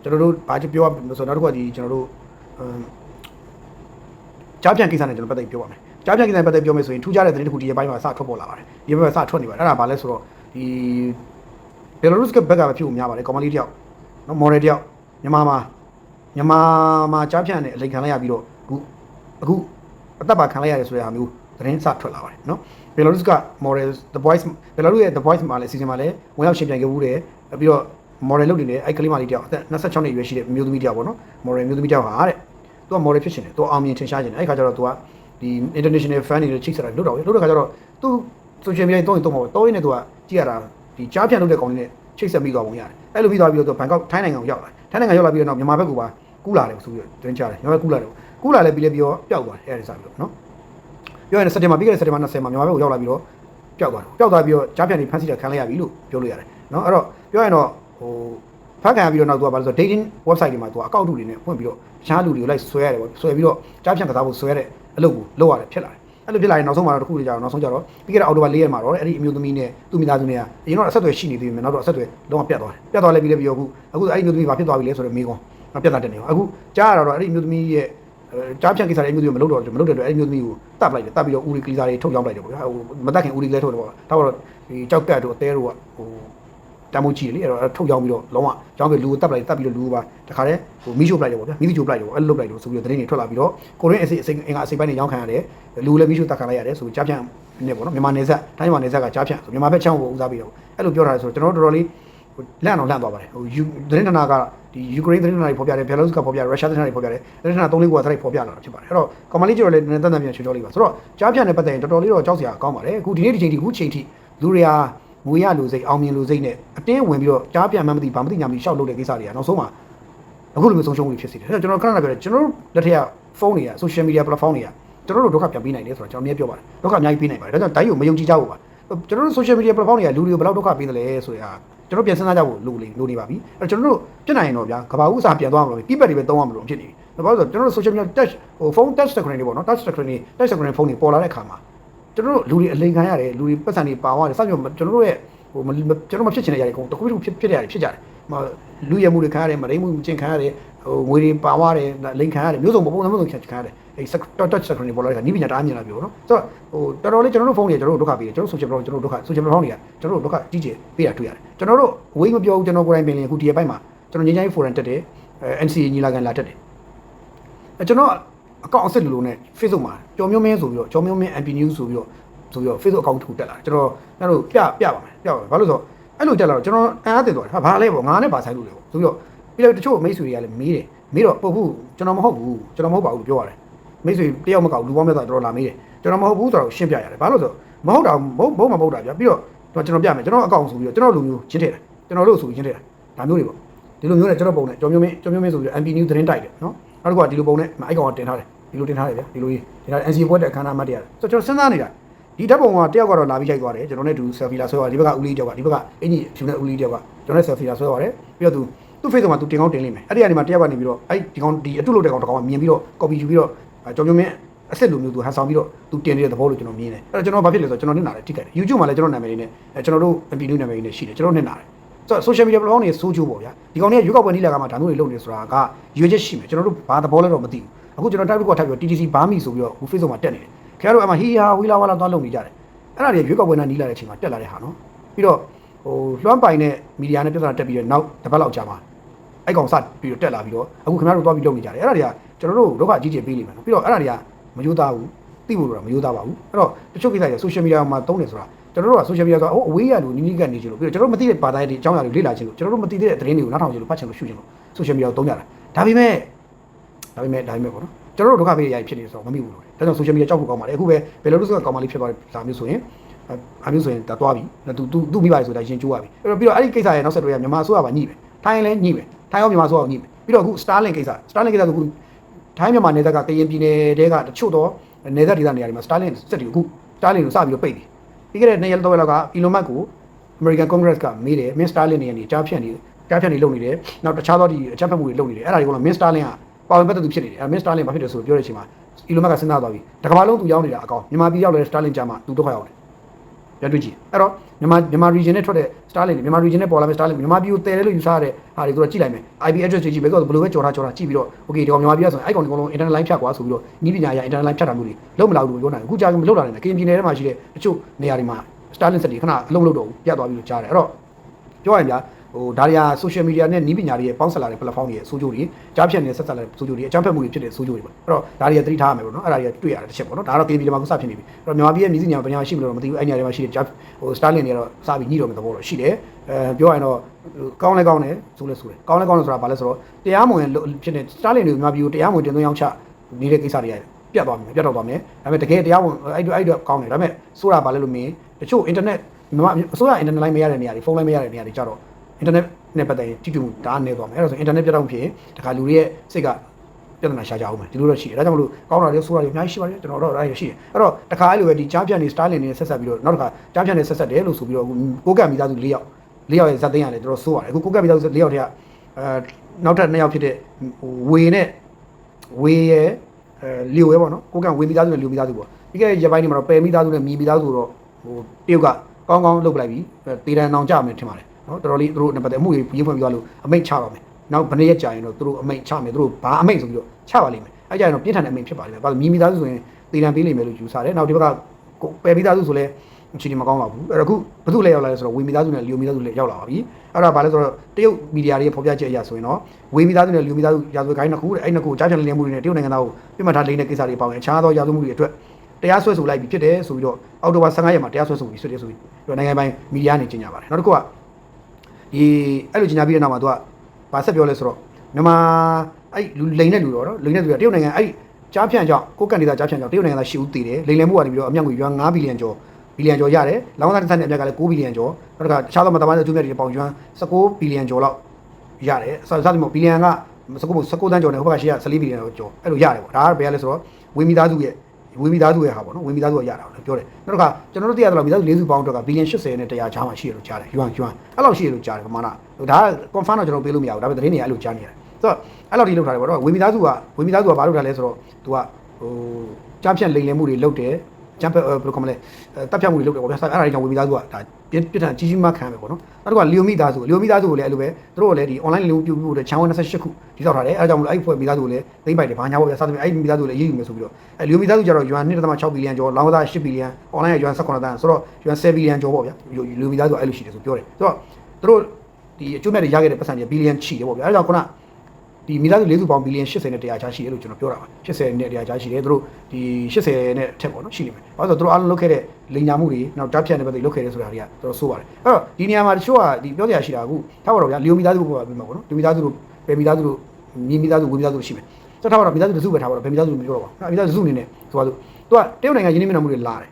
ကျွန်တော်တို့ဘာပြောရမလဲဆိုတော့နောက်တစ်ခုကဒီကျွန်တော်တို့အမ်ကြားပြန်ကိစ္စနဲ့ကျွန်တော်ပတ်သက်ပြောပါမယ်။ကြားပြန်ကိစ္စနဲ့ပတ်သက်ပြောမယ်ဆိုရင်ထူးခြားတဲ့သတင်းတစ်ခုဒီရက်ပိုင်းမှာစထွက်ပေါ်လာပါတယ်။ဒီဘက်မှာစထွက်နေပါတယ်။အဲ့ဒါဘာလဲဆိုတော့ဒီဘယ်လိုရုစ်ကဘက်ကပဲဖြစ်ဖို့များပါတယ်။ကောင်မလေးတယောက်နော်မော်ဒယ်တယောက်မြန်မာမှာမြန်မာမှာကြားပြန်တဲ့အလိန်ခံလိုက်ရပြီးတော့အခုအခုအသက်ပါခံလိုက်ရတယ်ဆိုတဲ့ဟာမျိုးသတင်းစထွက်လာပါတယ်နော် ဘယ်လိုရုစ်က model the voice ဘယ်လိုရဲ့ the voice မှာလည်းစီစဉ်မှာလည်းဝင်ရောက်ရှင်ပြန်ခဲ့ဘူးတယ်ပြီးတော့ model လုပ်နေတယ်အဲ့ကလေးမလေးတယောက်အသက်26နှစ်အရွယ်ရှိတဲ့မျိုးသမီးတယောက်ပေါ့နော် model မျိုးသမီးတယောက်ဟာတဲ့သူက model ဖြစ်ရှင်တယ်သူအောင်မြင်ထင်ရှားရှင်တယ်အဲ့ခါကျတော့သူကဒီ international fan တွေချိတ်ဆက်တာလုပ်တော့လုပ်တဲ့ခါကျတော့သူ social media တုံးရင်တုံးမှာပေါ့တုံးရင်လည်းသူကကြည့်ရတာဒီကြားပြန်လုပ်တဲ့ကောင်လေးနဲ့ချိတ်ဆက်ပြီးသွားပုံရတယ်အဲ့လိုပြီးသွားပြီးတော့သူဘန်ကောက်ထိုင်းနိုင်ငံကိုရောက်လာထိုင်းနိုင်ငံရောက်လာပြီးတော့မြန်မာဘက်ကိုပါကူးလာတယ်ဆိုပြီးတော့တွင်းချတယ်မြန်မာဘက်ကူးလာတယ်ကူးလာလဲပြီးလဲပြီးတော့ပျောက်သွားတယ်အဲ့ဒါစပြီးတော့နော် ပြောရင်စက်တင်ဘာပြီးခဲ့တဲ့စက်တင်ဘာ20မှာမြန်မာဘက်ကိုရောက်လာပြီးတော့ပျောက်သွားတယ်ပျောက်သွားပြီးတော့ကြားပြန်နေဖန်ဆီးတာခံလိုက်ရပြီလို့ပြောလို့ရတယ်နော်အဲ့တော့ပြောရင်တော့ဟိုဖတ်ခံရပြီးတော့နောက်သူကဘာလို့ဆိုတော့ dating website တွေမှာသူကအကောင့်တူတွေနဲ့ဖွင့်ပြီးတော့တခြားလူတွေကိုလိုက်ဆွဲရတယ်ပေါ့ဆွဲပြီးတော့ကြားပြန်ကစားဖို့ဆွဲရတဲ့အလုပ်ကိုလုပ်ရတယ်ဖြစ်လာတယ်အဲ့လိုဖြစ်လာရင်နောက်ဆုံးမှာတော့တစ်ခုတည်းကြတော့နောက်ဆုံးကြတော့ပြီးခဲ့တဲ့အောက်တိုဘာ၄ရက်မှာတော့အဲ့ဒီအမျိုးသမီးနဲ့သူ့မိသားစုနဲ့ကအရင်တော့အဆက်အသွယ်ရှိနေသေးပေမဲ့နောက်တော့အဆက်အသွယ်လုံးဝပြတ်သွားတယ်ပြတ်သွားလဲပြီးလဲပြီးတော့အခုအခုအဲ့ဒီအမျိုးသမီးဘာဖြစ်သွားပြီလဲဆိုတော့မေးခွန်းမပြတ်တာတက်နေအောင်အခုကြားရတော့အဲ့ဒီအမျိုးသမီးရဲ့ ကြားဖြန့်ကိစ္စတွေအမျိုးသမီးမလုပ်တော့မလုပ်တဲ့အတွက်အဲ့ဒီအမျိုးသမီးကိုတတ်ပလိုက်တယ်တတ်ပြီးတော့ဦးရီကလီစာတွေထုတ်ရောက်လိုက်တယ်ပေါ့ဗျာဟိုမတတ်ခင်ဦးရီကလေးထုတ်တယ်ပေါ့ဒါတော့ဒီကြောက်ကတ်တို့အသေးတို့ကဟိုတမ်းမိုးကြည့်တယ်လေအဲ့တော့ထုတ်ရောက်ပြီးတော့လုံးဝကျောင်းပြီးလူကိုတတ်ပလိုက်တတ်ပြီးတော့လူကပါတခါတည်းဟိုမီးရှို့ပလိုက်တယ်ပေါ့ဗျာမီးရှို့ပလိုက်တယ်ပေါ့အဲ့လိုလုပ်လိုက်တယ်ဆိုပြီးတော့သတင်းတွေထွက်လာပြီးတော့ကိုရင်းအစိအစိအင်္ဂါအစိပိုင်းတွေရောင်းခံရတယ်လူလည်းမီးရှို့တတ်ခံလိုက်ရတယ်ဆိုကြားဖြန့်နေပေါ့နော်မြန်မာနယ်စပ်တိုင်းမြန်မာနယ်စပ်ကကြားဖြန့်ဆိုမြန်မာဘက်ချောင်းကိုဦးစားပြီးတော့အဲ့လိုပြောထားတယ်ဆိုတော့ကျွန်တော်တို့တော်တော်လေး လန့်အောင်လန့်သွားပါတယ်ဟိုယူသတင်းဌာနကဒီယူကရိန်းသတင်းဌာနတွေဖော်ပြတယ်ဘယ်လာရုစ်ကဖော်ပြတယ်ရုရှားသတင်းဌာနတွေဖော်ပြတယ်သတင်းဌာန၃လေးခုကသရိုက်ဖော်ပြလာတာဖြစ်ပါတယ်အဲ့တော့ကွန်မလေးကျော်လည်းနည်းနည်းတန်တန်ပြန်ချွေချောလေးပါဆိုတော့ကြားဖြန့်တဲ့ပတ်သက်ရင်တော်တော်လေးတော့ကြောက်စရာကောင်းပါတယ်အခုဒီနေ့ဒီချိန်ထိအခုချိန်ထိလူတွေဟာငွေရလူစိတ်အောင်မြင်လူစိတ်နဲ့အတင်းဝင်ပြီးတော့ကြားပြန်မှမသိဘာမသိညာမသိရှောက်လုပ်တဲ့ကိစ္စတွေကနောက်ဆုံးမှာအခုလိုမျိုးဆုံးရှုံးမှုဖြစ်စေတယ်အဲ့တော့ကျွန်တော်ခဏခဏပြောတယ်ကျွန်တော်တို့လက်ထက်ကဖုန်းတွေက social media platform တွေကကျွန်တော်တို့ဒုက္ခပြန်ပေးနိုင်တယ်ဆိုတော့ကျွန်တော်အမြဲပြောပါတယ်ဒုက္ခအများကြီးပေးနိုင်ပါတယ်ဒါကြောင့်တိုင်းကိုမယုံကြည်ကြဘူးပါကျွန်တော်တို့ social media platform တွေကလူတွေကိုဘယ်လောက်ဒုက္ခပေးတယ်လဲဆိုရ ကျွန်တော်ပြန်စဉ်းစားကြဖို့လိုလေလိုနေပါပြီအဲ့တော့ကျွန်တော်တို့ပြစ်နိုင်ရင်တော့ဗျာကဘာဥစားပြန်သွားမှာလို့ပြစ်ပတ်တွေပဲသုံးရမှာလို့ဖြစ်နေပြီဘာလို့လဲဆိုတော့ကျွန်တော်တို့ social media touch ဟို phone touch screen တွေပေါ့နော် touch screen တွေ touch screen ဖုန်းတွေပေါ်လာတဲ့အခါမှာကျွန်တော်တို့လူတွေအလိန်ခံရတယ်လူတွေပတ်စံတွေပါသွားတယ်စသဖြင့်ကျွန်တော်တို့ရဲ့ဟိုမကျွန်တော်မဖြစ်ချင်တဲ့ຢာတွေအကုန်တစ်ခုတစ်ခုဖြစ်ဖြစ်တဲ့ຢာတွေဖြစ်ကြတယ်ဟိုလူရမှုတွေခံရတယ်မရိမှုကျင့်ခံရတယ်ဟိုငွေတွေပါသွားတယ်လိန်ခံရတယ်မျိုးစုံပုံစံမျိုးစုံခံရတယ် အဲ touch screen တွေပေါ်လာတဲ့အခါနီးပညာတအားမြင်လာပြီပေါ့နော်ဆိုတော့ဟိုတော်တော်လေးကျွန်တော်တို့ဖုန်းတွေကျွန်တော်တို့ဒုက္ခပေးတယ်ကျွန်တော် social media ကျွန်တော်တို့ဒုက္ခ social media တွေကကျွန်တော်တို့ဒုက္ခကြီးကျယ်ပေးတာတွေ့ရတယ်ကျွန်တော်တို့ဝေးမပြောဘူးကျွန်တော်ကိုယ်တိုင်ပင်လင်အခုဒီရက်ပိုင်းမှာကျွန်တော်ငင်းချိုင်း forum တက်တယ်အဲ NCA ညီလာခံလာတက်တယ်အဲကျွန်တော်အကောင့်အစ်စ်လိုလိုနဲ့ Facebook မှာကြော်မျိုးမင်းဆိုပြီးတော့ကြော်မျိုးမင်း MP News ဆိုပြီးတော့ဆိုပြီးတော့ Facebook account တစ်ခုတက်လာတယ်ကျွန်တော်ကျွန်တော်တို့ပြပြပါမယ်ပြပါမယ်ဘာလို့ဆိုတော့အဲ့လိုတက်လာတော့ကျွန်တော်အံ့အားသင့်သွားတယ်ဟာဘာလဲပေါ့ငါနဲ့ဘာဆိုင်လို့လဲပေါ့ဆိုပြီးတော့ပြီးတော့တချို့မိတ်ဆွေတွေကလည်းမေးတယ်မေးတော့ပုတ်ဘူးကျွန်တော်မဟုတ်ဘူးကျွန်တော်မဟုတ်ပါဘူးလို့ပြောရတယ် မိတ်ဆွေတယောက်မကောက်လူပေါင်းမြတ်တာတော်တော်လာမေးတယ်ကျွန်တော်မဟုတ်ဘူးဆိုတော့ရှင်းပြရတယ်ဘာလို့ဆိုတော့မဟုတ်တာမဟုတ်ဘုံမဟုတ်တာဗျာပြီးတော့ကျွန်တော်ပြမယ်ကျွန်တော်အကောင့်ဆိုပြီးတော့ကျွန်တော်လူမျိုးချင်းထည့်တယ်ကျွန်တော်တို့ဆိုပြီးချင်းထည့်တယ်ဒါမျိုးတွေပေါ့ဒီလိုမျိုးနဲ့ကျွန်တော်ပုံနဲ့ကြော်မျိုးမင်းကြော်မျိုးမင်းဆိုပြီးတော့ MP News သတင်းတိုက်တယ်နော်နောက်တစ်ခုကဒီလိုပုံနဲ့အိုက်ကောင်ကတင်ထားတယ်ဒီလိုတင်ထားတယ်ဗျာဒီလိုကြီးတင်ထားတယ် NC ဘွက်တဲ့အခမ်းအနားမှတ်တရတယ်ဆိုတော့ကျွန်တော်စဉ်းစားနေတာဒီဓာတ်ပုံကတယောက်ကတော့လာပြီးရိုက်သွားတယ်ကျွန်တော်နဲ့တူ selfie လာဆွဲသွားဒီဘက်ကဦးလေးတယောက်ကဒီဘက်ကအင်ကြီးဖြူနဲ့ဦးလေးတယောက်ကကျွန်တော်နဲ့ selfie လာဆွဲသွားတယ်ပြီးတော့သူသူ့ Facebook မှာသူတင်ကောင်းတင်လိမ့်မယ်အဲ့ဒီကနေမှတယောက်ကနေပြီးတော့အဲ့ဒီကောင်ဒီအတုလို့တဲ့ကောင်တစ်ကောင်ကမြင်ပြီးတော့ copy ယူပြီးတော့ ကြော်မျိုးမင်းအစ်စ်လိုမျိုးသူဟန်ဆောင်ပြီးတော့သူတင်နေတဲ့သဘောလို့ကျွန်တော်မြင်တယ်အဲ့တော့ကျွန်တော်ဘာဖြစ်လဲဆိုတော့ကျွန်တော်နစ်နာတယ်ထိခိုက်တယ် YouTube မှာလည်းကျွန်တော်နာမည်လေးနဲ့အဲကျွန်တော်တို့ MP News နာမည်လေးနဲ့ရှိတယ်ကျွန်တော်နစ်နာတယ်ဆိုတော့ social media platform တွေစိုးချိုးပေါ့ဗျာဒီကောင်တွေကရွေးကောက်ပွဲနီးလာကမှဒါမျိုးတွေလုပ်နေဆိုတာကရွေးချက်ရှိမယ်ကျွန်တော်တို့ဘာသဘောလဲတော့မသိဘူးအခုကျွန်တော်တိုက်ပြီးတော့ထိုက်ပြီး TTC ဘာမီဆိုပြီးတော့ဟို Facebook မှာတက်နေတယ်ခင်ဗျားတို့အမှဟီဟာဝီလာဝါလာသွားလုပ်နေကြတယ်အဲ့ဒါတွေရွေးကောက်ပွဲနာနီးလာတဲ့အချိန်မှာတက်လာတဲ့ဟာနော်ပြီးတော့ဟိုလွှမ်းပိုင်တဲ့မီဒီယာနဲ့ပြဿနာတက်ပြီးတော့နောက်တစ်ပတ်လောက်ကြာမှာအဲ့ကောင်စပြီးတော့တက်လာပြီးတော့အခုခင်ဗျားတို့သွားပြီးလုပ်နေကြတယ်အဲ့ဒါတွေက ကျွန်တော်တို့ဒုက္ခအကြီးကြီးပေးလိမ့်မယ်နော်ပြီးတော့အဲ့ဒါတွေကမယိုးသားဘူးသိဖို့တော့မယိုးသားပါဘူးအဲ့တော့တချို့ကိစ္စတွေ social media မှာတုံးနေဆိုတာကျွန်တော်တို့က social media ဆိုတာဟိုအဝေးရလို့နီးနီးကနေချင်လို့ပြီးတော့ကျွန်တော်တို့မသိတဲ့ဘာသာရေးတွေအကြောင်းအရာတွေလေ့လာချင်လို့ကျွန်တော်တို့မသိတဲ့သတင်းတွေကိုနားထောင်ချင်လို့ဖတ်ချင်လို့ရှုချင်လို့ social media ကိုတုံးကြတာဒါပေမဲ့ဒါပေမဲ့ဒါပေမဲ့ပေါ့နော်ကျွန်တော်တို့ဒုက္ခပေးရရဖြစ်နေဆိုတော့မမိဘူးလို့ဒါကြောင့် social media ကြောက်ဖို့ကောင်းပါတယ်အခုပဲဘယ်လိုလုပ်ဆိုကောင်းမလေးဖြစ်သွားတယ်ဒါမျိုးဆိုရင်အမျိုးဆိုရင်ဒါသွားပြီသူသူသူမိပါလေဆိုတာရင်ကျိုးရပြီအဲ့တော့ပြီးတော့အဲ့ဒီကိစ္စရဲ့နောက်ဆက်တွဲကမြန်မာအစိုးရပါညှိပဲထိုင်းလည်းညှိပဲထိုင်းရောမြန်မာအစိုးရကိုညှိပဲပြီးတော့အခု Starlink ကိစ္စ Starlink ကိစ္စဆိုအခု ထိုင်းမြန်မာနယ်စပ်ကကရင်ပြည်နယ်တဲကတချို့တော့နယ်စပ်ဒေသနေရာတွေမှာ Starlink စက်တွေအခု Starlink ကိုစပြီးတော့ပိတ်တယ်ပြီးခဲ့တဲ့နှစ်ရက်တော့လောက်က Elon Musk ကို American Congress ကမေးတယ် Min Starlink နေရာနေကြားဖြတ်နေကြားဖြတ်နေလုပ်နေတယ်နောက်တခြားသောဒီအချက်ဖက်မှုတွေလုပ်နေတယ်အဲ့ဒါတွေက Min Starlink ကပါဝင်ပတ်သက်သူဖြစ်နေတယ်အဲ Min Starlink ဘာဖြစ်တယ်ဆိုပြောတဲ့အချိန်မှာ Elon Musk ကစဉ်းစားသွားပြီတကမ္ဘာလုံးသူရောက်နေတာအကောင်မြန်မာပြည်ရောက်လဲ Starlink ကြားမှာသူဒုက္ခရောက်တယ် ရတွေ့ကြည့်အဲ့တော့မြန်မာမြန်မာ region နဲ့ထွက်တဲ့ Starlink တွေမြန်မာ region နဲ့ပေါ်လာမယ့် Starlink မြန်မာပြည်ကိုတည်တယ်လို့ယူဆရတဲ့ဟာတွေသူကကြည့်လိုက်မယ် IP address တွေကြည့်ပဲဆိုဘယ်လိုပဲကြော်ထားကြော်ထားကြည့်ပြီးတော့ okay ဒီကောင်မြန်မာပြည်ကဆိုရင်အဲ့ကောင်ဒီကောင်လုံး internet line ဖြတ်ကွာဆိုပြီးတော့နီးပညာအရ internet line ဖြတ်တာမျိုးတွေလုံးမလောက်ဘူးပြောနိုင်အခုကြာမလောက်တာလည်းကရင်ပြည်နယ်ထဲမှာရှိတဲ့တချို့နေရာတွေမှာ Starlink စက်တွေခဏအလုံးမလုံးတော့ဘူးပြတ်သွားပြီးတော့ကြားတယ်အဲ့တော့ပြောရရင်ဗျာ ဟိုဒါတွေက social media နဲ့နီးပညာတွေရဲ့ပေါင်းစပ်လာတဲ့ platform တွေရဲ့စိုးကျိုးတွေကြားဖြတ်နေတဲ့ဆက်ဆက်လာတဲ့စိုးကျိုးတွေအကြမ်းဖက်မှုတွေဖြစ်တဲ့စိုးကျိုးတွေပေါ့အဲ့တော့ဒါတွေကသတိထားရမယ်ပေါ့နော်အဲ့ဒါတွေကတွေ့ရတဲ့တစ်ချက်ပေါ့နော်ဒါကတော့ KP မှာခုစဖြစ်နေပြီအဲ့တော့မြန်မာပြည်ရဲ့မြစည်းညာပညာရှိမလို့တော့မသိဘူးအဲ့ညာတွေမှာရှိတဲ့ကြားဟို Starlink တွေကတော့စပြီးညှိတော့မယ့်သဘောတော့ရှိတယ်အဲပြောရရင်တော့ကောင်းလဲကောင်းတယ်ဆိုလဲဆိုတယ်ကောင်းလဲကောင်းတယ်ဆိုတာဘာလဲဆိုတော့တရားမဝင်ဖြစ်နေ Starlink တွေမြန်မာပြည်ကိုတရားမဝင်တင်သွင်းရောက်ချနေတဲ့ကိစ္စတွေရတယ်ပြတ်သွားမယ်ပြတ်တော့သွားမယ်ဒါပေမဲ့တကယ်တရားဝင်အဲ့တို့အဲ့တို့ကောင်းတယ်ဒါပေမဲ့ဆိုတာဘာလဲလို့မင်းတချို့ internet မြန်မာအစိုးရ internet line မရတဲ့နေရာတွေဖုန်း line မရတဲ့နေရာတွေကြတော့ internet နဲ့ပတ်သက်ရင်ကြည့်ကြည့်မှုဒါအနေသွားမယ်အဲ့ဒါဆို internet ပြတ်တော့ဖြစ်တခါလူတွေရဲ့စိတ်ကပြဿနာရှာကြအောင်မယ်ဒီလိုတော့ရှိတယ်ဒါကြောင့်မလို့ကောင်းတာတွေဆိုးတာတွေအများကြီးရှိပါတယ်ကျွန်တော်တို့အဲ့ဒါရှိတယ်အဲ့တော့တခါအဲ့လိုပဲဒီကြားဖြတ်နေ Starlink နဲ့ဆက်ဆက်ပြီးတော့နောက်တစ်ခါကြားဖြတ်နေဆက်ဆက်တယ်လို့ဆိုပြီးတော့ကိုကတ်မိသားစု၄ယောက်၄ယောက်ရဲ့ဇက်သိန်းရတယ်တော်တော်ဆိုးပါတယ်အခုကိုကတ်မိသားစု၄ယောက်တည်းကအဲနောက်ထပ်၂ယောက်ဖြစ်တဲ့ဝေနဲ့ဝေရဲ့အဲလီယိုပဲပေါ့နော်ကိုကတ်ဝေမိသားစုနဲ့လီယိုမိသားစုပေါ့ပြီးခဲ့တဲ့ရက်ပိုင်းတွေမှာတော့ပယ်မိသားစုနဲ့မီမိသားစုတော့ဟိုတရုတ်ကကောင်းကောင်းလုပ်ပလိုက်ပြီးတေတန်အောင်ကြမယ်ထင်ပါတယ် နော်တော်တော်လေးသူတို့နဲ့ပတ်သက်အမှုတွေရေးဖွင့်ပြီးသွားလို့အမိတ်ချပါမယ်နောက်ဘယ်နှစ်ရက်ကြာရင်တော့သူတို့အမိတ်ချမယ်သူတို့ဘာအမိတ်ဆိုပြီးတော့ချပါလိမ့်မယ်အဲကြရင်တော့ပြင်းထန်တဲ့အမိတ်ဖြစ်ပါလိမ့်မယ်ဘာလို့မီမိသားစုဆိုရင်တေတန်ပေးလိမ့်မယ်လို့ယူဆတယ်နောက်ဒီဘက်ကပယ်မိသားစုဆိုလဲအခြေအနေမကောင်းပါဘူးအဲ့တော့အခုဘသူလဲရောက်လာလဲဆိုတော့ဝေမိသားစုနဲ့လီယိုမိသားစုလည်းရောက်လာပါပြီအဲ့ဒါဘာလဲဆိုတော့တရုတ်မီဒီယာတွေဖော်ပြချက်အရဆိုရင်တော့ဝေမိသားစုနဲ့လီယိုမိသားစုရာဇဝတ်ကိုင်းနှစ်ခုတဲ့အဲ့နှစ်ခုကြားချန်လင်းမှုတွေနဲ့တရုတ်နိုင်ငံသားကိုပြစ်မှတ်ထားလိမ့်တဲ့ကိစ္စတွေပေါင်းရင်အခြားသောရာဇဝတ်မှုတွေအတွက်တရားစွဲဆိုလိုက်ပြီဖြစ်တယ်ဆိုပြီးတော့အောက်တိုဘာ15ရက်မှာတရားစွဲဆိုပြီးဆွေးတယ်ဆိုပြီးတော့နိုင်ငံပိုင်မီဒီယာနေကြေညာပါတယ်နောက်တစ်ခုက ဒီအဲ့လိုကြေညာပြီးတဲ့နောက်မှာသူကဗာဆက်ပြောလဲဆိုတော့မြန်မာအဲ့လူလိန်တဲ့လူတော့နော်လိန်တဲ့လူကတရုတ်နိုင်ငံအဲ့ကြားဖြန့်ကြောင့်ကိုကန်ဒေတာကြားဖြန့်ကြောင့်တရုတ်နိုင်ငံသားရှိဦးတည်တယ်လိန်လည်မှုကနေပြီးတော့အမြောက်ငွေရွာ9ဘီလီယံကျော်ဘီလီယံကျော်ရတယ်လောင်းသားတစ်ဆန်းနဲ့အမြက်ကလည်း9ဘီလီယံကျော်နောက်တစ်ခါတခြားသောမတမန်တဲ့အကျိုးမြတ်တွေပေါင်ကျွမ်း19ဘီလီယံကျော်လောက်ရတယ်စသဖြင့်ဘီလီယံက19 19တန်းကျော်နဲ့ဟိုဘက်ကရှိရ14ဘီလီယံကျော်အဲ့လိုရတယ်ပေါ့ဒါကဘယ်လဲဆိုတော့ဝင်းမိသားစုရဲ့ ဝင်းမိသားစုရဲ့ဟာပေါ့နော်ဝင်းမိသားစုကရတာလို့ပြောတယ်နောက်တစ်ခါကျွန်တော်တို့သိရသလောက်မိသားစု၄စုပေါင်းတော့ကဘီလီယံ80နဲ့100ချားမှရှိရလို့ကြားတယ်ယွမ်ယွမ်အဲ့လောက်ရှိရလို့ကြားတယ်ပမာဏဒါက confirm တော့ကျွန်တော်ပေးလို့မရဘူးဒါပေမဲ့သတင်းတွေကအဲ့လိုကြားနေရတယ်တော့အဲ့လိုဒီလောက်ထားတယ်ပေါ့နော်ဝေမိသားစုကဝေမိသားစုကဘာလုပ်ထားလဲဆိုတော့ तू ကဟိုကြားဖြတ်လိမ်လည်မှုတွေလုပ်တယ် ကျန်းဖက်ဘယ်လိုခေါ်မလဲတပ်ဖြတ်မှုတွေလုပ်တယ်ပေါ့ဗျာအဲ့ဒါတွေကြောင့်ဝေမိသားစုကဒါပြစ်ပြစ်ထန်ကြီးကြီးမားခံပဲပေါ့နော်နောက်တစ်ခုကလီယိုမိသားစုလီယိုမိသားစုကိုလည်းအဲ့လိုပဲသူတို့ကလည်းဒီ online လူပြုဖို့တဲ့ချန်ဝ28ခုဒီတော့ထားတယ်အဲ့ဒါကြောင့်မလို့အဲ့ဖွဲ့မိသားစုကိုလည်းသိမ့်ပိုက်တယ်ဘာညာပေါ့ဗျာစသဖြင့်အဲ့မိသားစုကိုလည်းအရေးယူမယ်ဆိုပြီးတော့အဲ့လီယိုမိသားစုကျတော့ yuan 1.6ဘီလီယံကျော်လောင်းကစား8ဘီလီယံ online က yuan 18တန်းဆိုတော့ yuan 7ဘီလီယံကျော်ပေါ့ဗျာလီယိုမိသားစုအဲ့လိုရှိတယ်ဆိုပြောတယ်ဆိုတော့သူတို့ဒီအကျိုးမဲ့တွေရခဲ့တဲ့ပတ်စံတွေဘီလီယံချီတယ်ပေါ့ဗျာအဲ့ဒါကြောင့်ခုန ဒီမိသားစုလေးစုပေါင်းဘီလီယံ80နဲ့100ချာရှိတယ်လို့ကျွန်တော်ပြောတာပါ80နဲ့100ချာရှိတယ်သူတို့ဒီ80နဲ့အထက်ပေါ့နော်ရှိနေမယ်ဘာလို့ဆိုတော့သူတို့အားလုံးလုပ်ခဲ့တဲ့လိန်ညာမှုတွေနောက်ဓာတ်ဖြန့်တဲ့ဘက်တွေလုပ်ခဲ့တယ်ဆိုတာတွေကသူတို့ဆိုးပါတယ်အဲ့တော့ဒီနေရာမှာတချို့ကဒီပြောစရာရှိတာကထားပါတော့ဗျာလီယိုမိသားစုကိုပြောပါပြီးမှာပေါ့နော်ဒီမိသားစုတို့ပေမိသားစုတို့မြေမိသားစုဝေမိသားစုရှိမယ်ဆိုတော့ထားပါတော့မိသားစုတစုပဲထားပါတော့ပေမိသားစုမပြောတော့ပါဘူးမိသားစုစုအနေနဲ့ဆိုပါစို့သူကတရုတ်နိုင်ငံရင်းနှီးမြှုပ်နှံမှုတွေလာတယ်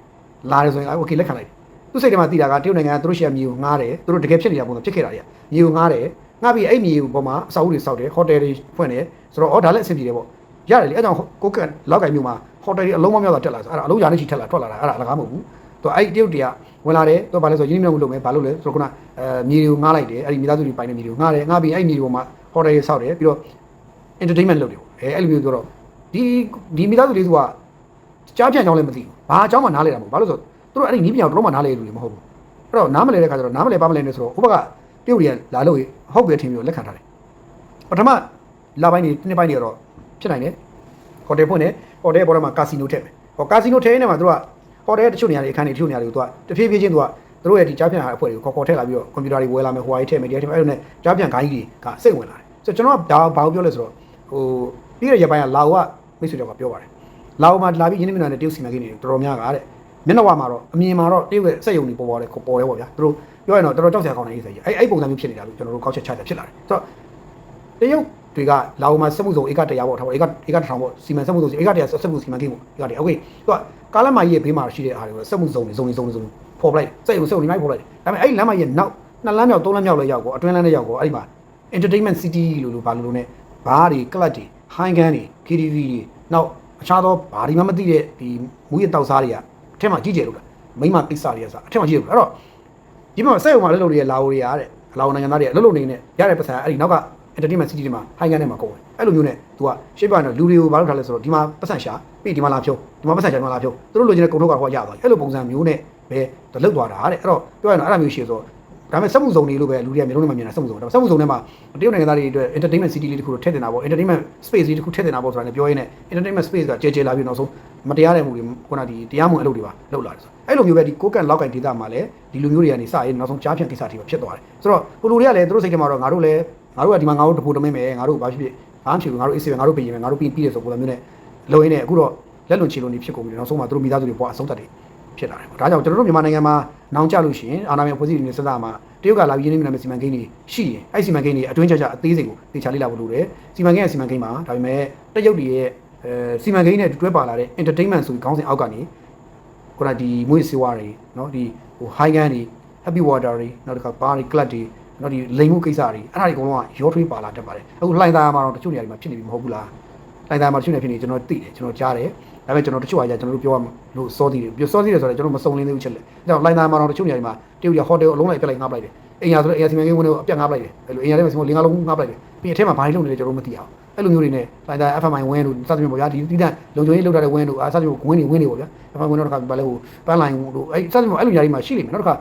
လာတယ်ဆိုရင်အိုကေလက်ခံလိုက်သူစိတ်ထဲမှာသိတာကတရုတ်နိုင်ငံကသူတို့ရှေ့မြေကိုငားတယ်သူတို့တကယ်ဖြစ်နေတာပုံစံဖြစ်ခဲ့တာတွေကမြေကိုငားတယ် ငါပြီးအဲ့မြေကိုပေါ်မှာအစာအုပ်တွေစောက်တယ်ဟိုတယ်တွေဖွင့်တယ်ဆိုတော့အော်ဒါလည်းအဆင်ပြေတယ်ပေါ့ရတယ်လေအဲ့ကြောင့်ကိုကတ်လောက်ကင်မြို့မှာဟိုတယ်တွေအလုံးမမြောက်တာတက်လာဆိုအဲ့ဒါအလုံးရာနဲ့ချီတက်လာထွက်လာတာအဲ့ဒါအလကားမဟုတ်ဘူးသူအဲ့တရုတ်တွေကဝင်လာတယ်သူကဘာလဲဆိုရင်းနှီးမြှုပ်နှံမှုလုပ်မယ်ဘာလုပ်လဲဆိုတော့ခုနအဲမြေတွေကိုငားလိုက်တယ်အဲ့ဒီမိသားစုတွေပိုင်တဲ့မြေတွေကိုငားတယ်ငားပြီးအဲ့မြေတွေပေါ်မှာဟိုတယ်တွေစောက်တယ်ပြီးတော့ entertainment လုပ်တယ်ပေါ့အဲအဲ့လိုမျိုးဆိုတော့ဒီဒီမိသားစုလေးစုကကြားပြန်ကြောင်းလည်းမသိဘူးဘာအကြောင်းမှနားလဲတာမဟုတ်ဘာလို့ဆိုတော့သူတို့အဲ့ဒီနီးပြောင်တော့မှနားလဲလူတွေမဟုတ်ဘူးအဲ့တော့နားမလဲတဲ့ခါကျတော့နားမလဲပါမလဲနဲ့ဆိုတော့ဥပက ပြုတ်တွေကလာလို့ဟုတ်ပဲထင်ပြီးတော့လက်ခံထားတယ်ပထမလာပိုင်းနေနှစ်ပိုင်းနေတော့ဖြစ်နိုင်တယ်ဟိုတယ်ဖွင့်တယ်ဟိုတယ်ပေါ်မှာကာစီနိုထည့်မယ်ဟောကာစီနိုထည့်နေမှာသူကဟိုတယ်တချို့နေရာတွေအခန်းတွေတချို့နေရာတွေကိုသူကတဖြည်းဖြည်းချင်းသူကသူတို့ရဲ့ဒီကြားပြန်ဟာအဖွဲ့တွေကိုခေါ်ခေါ်ထည့်လာပြီးတော့ကွန်ပျူတာတွေဝယ်လာမယ်ဟိုဟာတွေထည့်မယ်ဒီဟာထည့်မယ်အဲ့လိုနဲ့ကြားပြန်ခိုင်းကြီးတွေကစိတ်ဝင်လာတယ်ဆိုတော့ကျွန်တော်ကဒါဘာကိုပြောလဲဆိုတော့ဟိုပြီးတဲ့ရပိုင်းကလာအိုကမိတ်ဆွေတော့ကပြောပါတယ်လာအိုမှာလာပြီးရင်းနှီးမြှုပ်နှံတဲ့တရုတ်စီမံကိန်းတွေတော်တော်များကတဲ့ မျက်နှာဝမှာတော့အမြင်မှာတော့တရုတ်ရဲ့စက်ယုံတွေပေါ်ပေါ်တယ်ပေါ်တယ်ပေါ့ဗျာသူတို့ပြောရင်တော့တော်တော်ကြောက်စရာကောင်းတဲ့အိမ်ဆိုင်ကြီးအဲ့အဲ့ပုံစံမျိုးဖြစ်နေတာလို့ကျွန်တော်တို့ကောက်ချက်ချတာဖြစ်လာတယ်ဆိုတော့တရုတ်တွေကလာအိုမှာစက်မှုစုံဧက100ပေါ့ထားပေါ့ဧကဧက1000ပေါ့စီမံစက်မှုစုံဧက100စက်မှုစီမံကိန်းပေါ့ဧက100โอเคသူကကားလမ်းမကြီးရဲ့ဘေးမှာရှိတဲ့အားတွေကိုစက်မှုစုံတွေစုံတွေစုံတွေစုံဖော်ပလိုက်စက်ရုံစက်ရုံတွေမိုက်ဖော်လိုက်ဒါပေမဲ့အဲ့လမ်းမကြီးရဲ့နောက်နှစ်လမ်းမြောက်သုံးလမ်းမြောက်လည်းရောက်ကောအတွင်းလမ်းလည်းရောက်ကောအဲ့ဒီမှာ entertainment city လို့လို့ဘာလို့လို့ ਨੇ ဘားတွေ club တွေ high gun တွေ KTV တွေနောက်အခြားသောဘာဒီမှမသိတဲ့ဒီမူရတောက်စားတွေကအ ထက်မှာကြီးကျယ်လို့လားမိမကိစ္စတွေကစားအထက်မှာကြီးတယ်လို့အဲ့တော့ဒီမှာစက်ရုံမှာလည်းလို့တွေကလာအိုတွေကတဲ့လာအိုနိုင်ငံသားတွေအလုပ်လုပ်နေနေရတဲ့ပတ်စံအဲ့ဒီနောက်က entertainment city တွေမှာ high gun တွေမှာကုန်တယ်အဲ့လိုမျိုးနဲ့ तू ကရှေ့ပြတော့လူတွေကိုဘာလို့ထားလဲဆိုတော့ဒီမှာပတ်စံရှာပြီးဒီမှာလာဖြုံးဒီမှာပတ်စံရှာဒီမှာလာဖြုံးသူတို့လိုချင်တဲ့ကုန်ထုတ်ကဟိုကရသွားတယ်အဲ့လိုပုံစံမျိုးနဲ့ပဲလုတ်သွားတာတဲ့အဲ့တော့ပြောရရင်တော့အဲ့လိုမျိုးရှိဆိုတော့ ဒါပေမဲ့စက်မှုစုံတွေလို့ပဲလူတွေကမျိုးလုံးနဲ့မှမြင်တာစက်မှုစုံဒါပေမဲ့စက်မှုစုံထဲမှာတရုတ်နိုင်ငံသားတွေအတွက် entertainment city လေးတစ်ခုတော့ထည့်တင်တာပေါ့ entertainment space လေးတစ်ခုထည့်တင်တာပေါ့ဆိုတာလည်းပြောရင်းနဲ့ entertainment space ကကျဲကျဲလာပြီးနောက်ဆုံးမတရားတဲ့မှုတွေခုနဒီတရားမဝင်အလုပ်တွေပါလုပ်လာတယ်ဆိုအဲ့လိုမျိုးပဲဒီကိုကန်လောက်ကန်ဒေတာမှာလည်းဒီလူမျိုးတွေကနေစရင်နောက်ဆုံးကြားဖြန့်ကိစ္စတွေပဲဖြစ်သွားတယ်ဆိုတော့ဟိုလူတွေကလည်းသူတို့စိတ်ထဲမှာတော့ငါတို့လည်းငါတို့ကဒီမှာငါတို့တပူတမင်းမယ်ငါတို့ဘာဖြစ်ဖြစ်ဘာမှဖြစ်ဘူးငါတို့အေးစေပဲငါတို့ပြင်မယ်ငါတို့ပြီးပြီးတယ်ဆိုပုံစံမျိုးနဲ့လုံရင်းနဲ့အခုတော့လက်လွန်ချီလွန်နေဖြစ်ကုန်ပြီနောက်ဆုံးမှာသူတို့မိသားစုတွေပေါ်အဆုံးသတ်တယ် ဖြစ်လာတယ်ပေါ့ဒါကြောင့်ကျွန်တော်တို့မြန်မာနိုင်ငံမှာနောင်ကြလို့ရှိရင်အာဏာပိုင်ဖွဲ့စည်းတွေစဉ်းစားမှာတရုတ်ကလာပြီးရင်းနှီးမြှုပ်နှံမှုစီမံကိန်းတွေရှိရင်အဲ့စီမံကိန်းတွေအတွင်းကျကျအသေးစိတ်ကိုသေချာလေ့လာဖို့လိုတယ်စီမံကိန်းရဲ့စီမံကိန်းမှာဒါပေမဲ့တရုတ်တွေရဲ့အဲစီမံကိန်းနဲ့တွဲပါလာတဲ့ entertainment ဆိုပြီးခေါင်းစဉ်အောက်ကနေခုနဒီမွေးစေဝါတွေเนาะဒီဟို high gun တွေ happy water တွေနောက်တစ်ခါ bar တွေ club တွေနောက်ဒီလိမ်မှုကိစ္စတွေအဲ့ဒါတွေအကုန်လုံးကရောထွေးပါလာတတ်ပါတယ်အခုလှိုင်သာယာမှာတော့တချို့နေရာတွေမှာဖြစ်နေပြီမဟုတ်ဘူးလားလှိုင်သာယာမှာတချို့နေရာဖြစ်နေကျွန်တော်သိတယ်ကျွန်တော်ကြားတယ် ဒါပေမဲ့ကျွန်တော်တချို့အရာကျွန်တော်တို့ပြောရလို့စောသေးတယ်ပြောစောသေးတယ်ဆိုတော့ကျွန်တော်မစုံလင်းသေးဘူးချက်လက်အဲကြောင့်လှိုင်သာယာမှာတော့တချို့နေရာတွေမှာတရုတ်ရဟိုတယ်အလုံးလိုက်ပြလိုက်ငှားပလိုက်တယ်အိမ်ရဆိုတော့အိမ်ရစီမံကိန်းဝင်တွေကိုအပြတ်ငှားပလိုက်တယ်အဲ့လိုအိမ်ရထဲမှာစီမံလင်းကားလုံးငှားပလိုက်တယ်ပြီးအထက်မှာဘာတွေလုပ်နေလဲကျွန်တော်မသိအောင်အဲ့လိုမျိုးတွေနဲ့လှိုင်သာယာ FMI ဝင်းတို့စသဖြင့်ပေါ့ဗျာဒီတိတန့်လုံခြုံရေးလောက်ထားတဲ့ဝင်းတို့အားစသဖြင့်ဝင်းတွေဝင်းတွေပေါ့ဗျာ FMI ဝင်းတော့တစ်ခါဘာလဲဟိုပန်းလိုင်းတို့အဲ့စသဖြင့်အဲ့လိုຢာတွေမှာရှိလိမ့်မယ်နောက်တစ်ခါ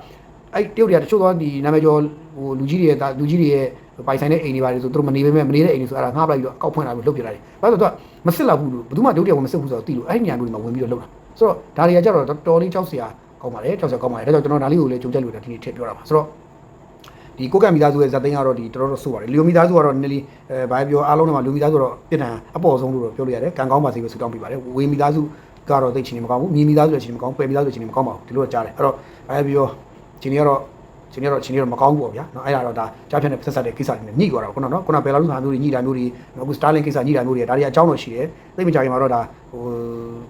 အဲ့တရုတ်တွေကတချို့သောဒီနာမည်ကျော်ဟိုလူကြီးတွေရဲ့လူကြီးတွေရဲ့ပိုင်ဆိုင်တဲ့အိမ်တွေပါတယ်ဆိုသူတို့မနေပေမဲ့မနေတဲ့အိမ်တွေဆိုအဲ့ဒါငှားပလိုက်ပြီးတော့ကောက်ဖွင့်လာပြီးလုပ်ပြလာတယ်။ဘာလို့လဲဆိုတော့မစစ်လောက်ဘူးလို့ဘယ်သူမှတရုတ်တွေကမစစ်ဘူးဆိုတော့သိလို့အဲ့ဒီနေရာမျိုးတွေမှာဝင်ပြီးတော့လုပ်တာ။ဆိုတော့ဒါတွေကကြတော့တော်တော်လေးကြောက်စရာကောင်းပါတယ်ကြောက်စရာကောင်းပါတယ်ဒါကြောင့်ကျွန်တော်ဒါလေးကိုလည်းကြုံချက်လို့ဒီနေ့ထည့်ပြောတာပါဆိုတော့ဒီကိုကံမိသားစုရဲ့ဇာတ်သိန်းကတော့ဒီတော်တော်ဆိုးပါတယ်လီယိုမိသားစုကတော့နည်းနည်းအဲဘာပြောအားလုံးတော့လူမိသားစုတော့ပြည်ထန်အပေါ်ဆုံးလို့တော့ပြောလို့ရတယ်ကံကောင်းပါစေလို့ဆုတောင်းပေးပါတယ်ဝေမိသားစုကတော့သိချင်နေမကောင်းဘူးမြေမိသားစုလည်းချင်နေမကောင်းပယ်မိသားစုလည်းချင်နေမကောင်းပါဘူးဒီလိုတော့ကြားတယ်အဲ့တော့ဘာပြော ဒီနေ့ကတော့ဒီနေ့တော့ဒီနေ့တော့မကောင်းဘူးပေါ့ဗျာနော်အဲ့ဒါတော့ဒါကြားဖြတ်နဲ့ဆက်ဆက်တဲ့ကိစ္စတွေနဲ့ညှိသွားတာပေါ့နော်ခုနဘယ်လာလူဟာမျိုးတွေညှိတာမျိုးတွေအခု Starlink ကိစ္စညှိတာမျိုးတွေဒါတွေအကြောင်းတော့ရှိတယ်သိမကြခင်မှာတော့ဒါဟို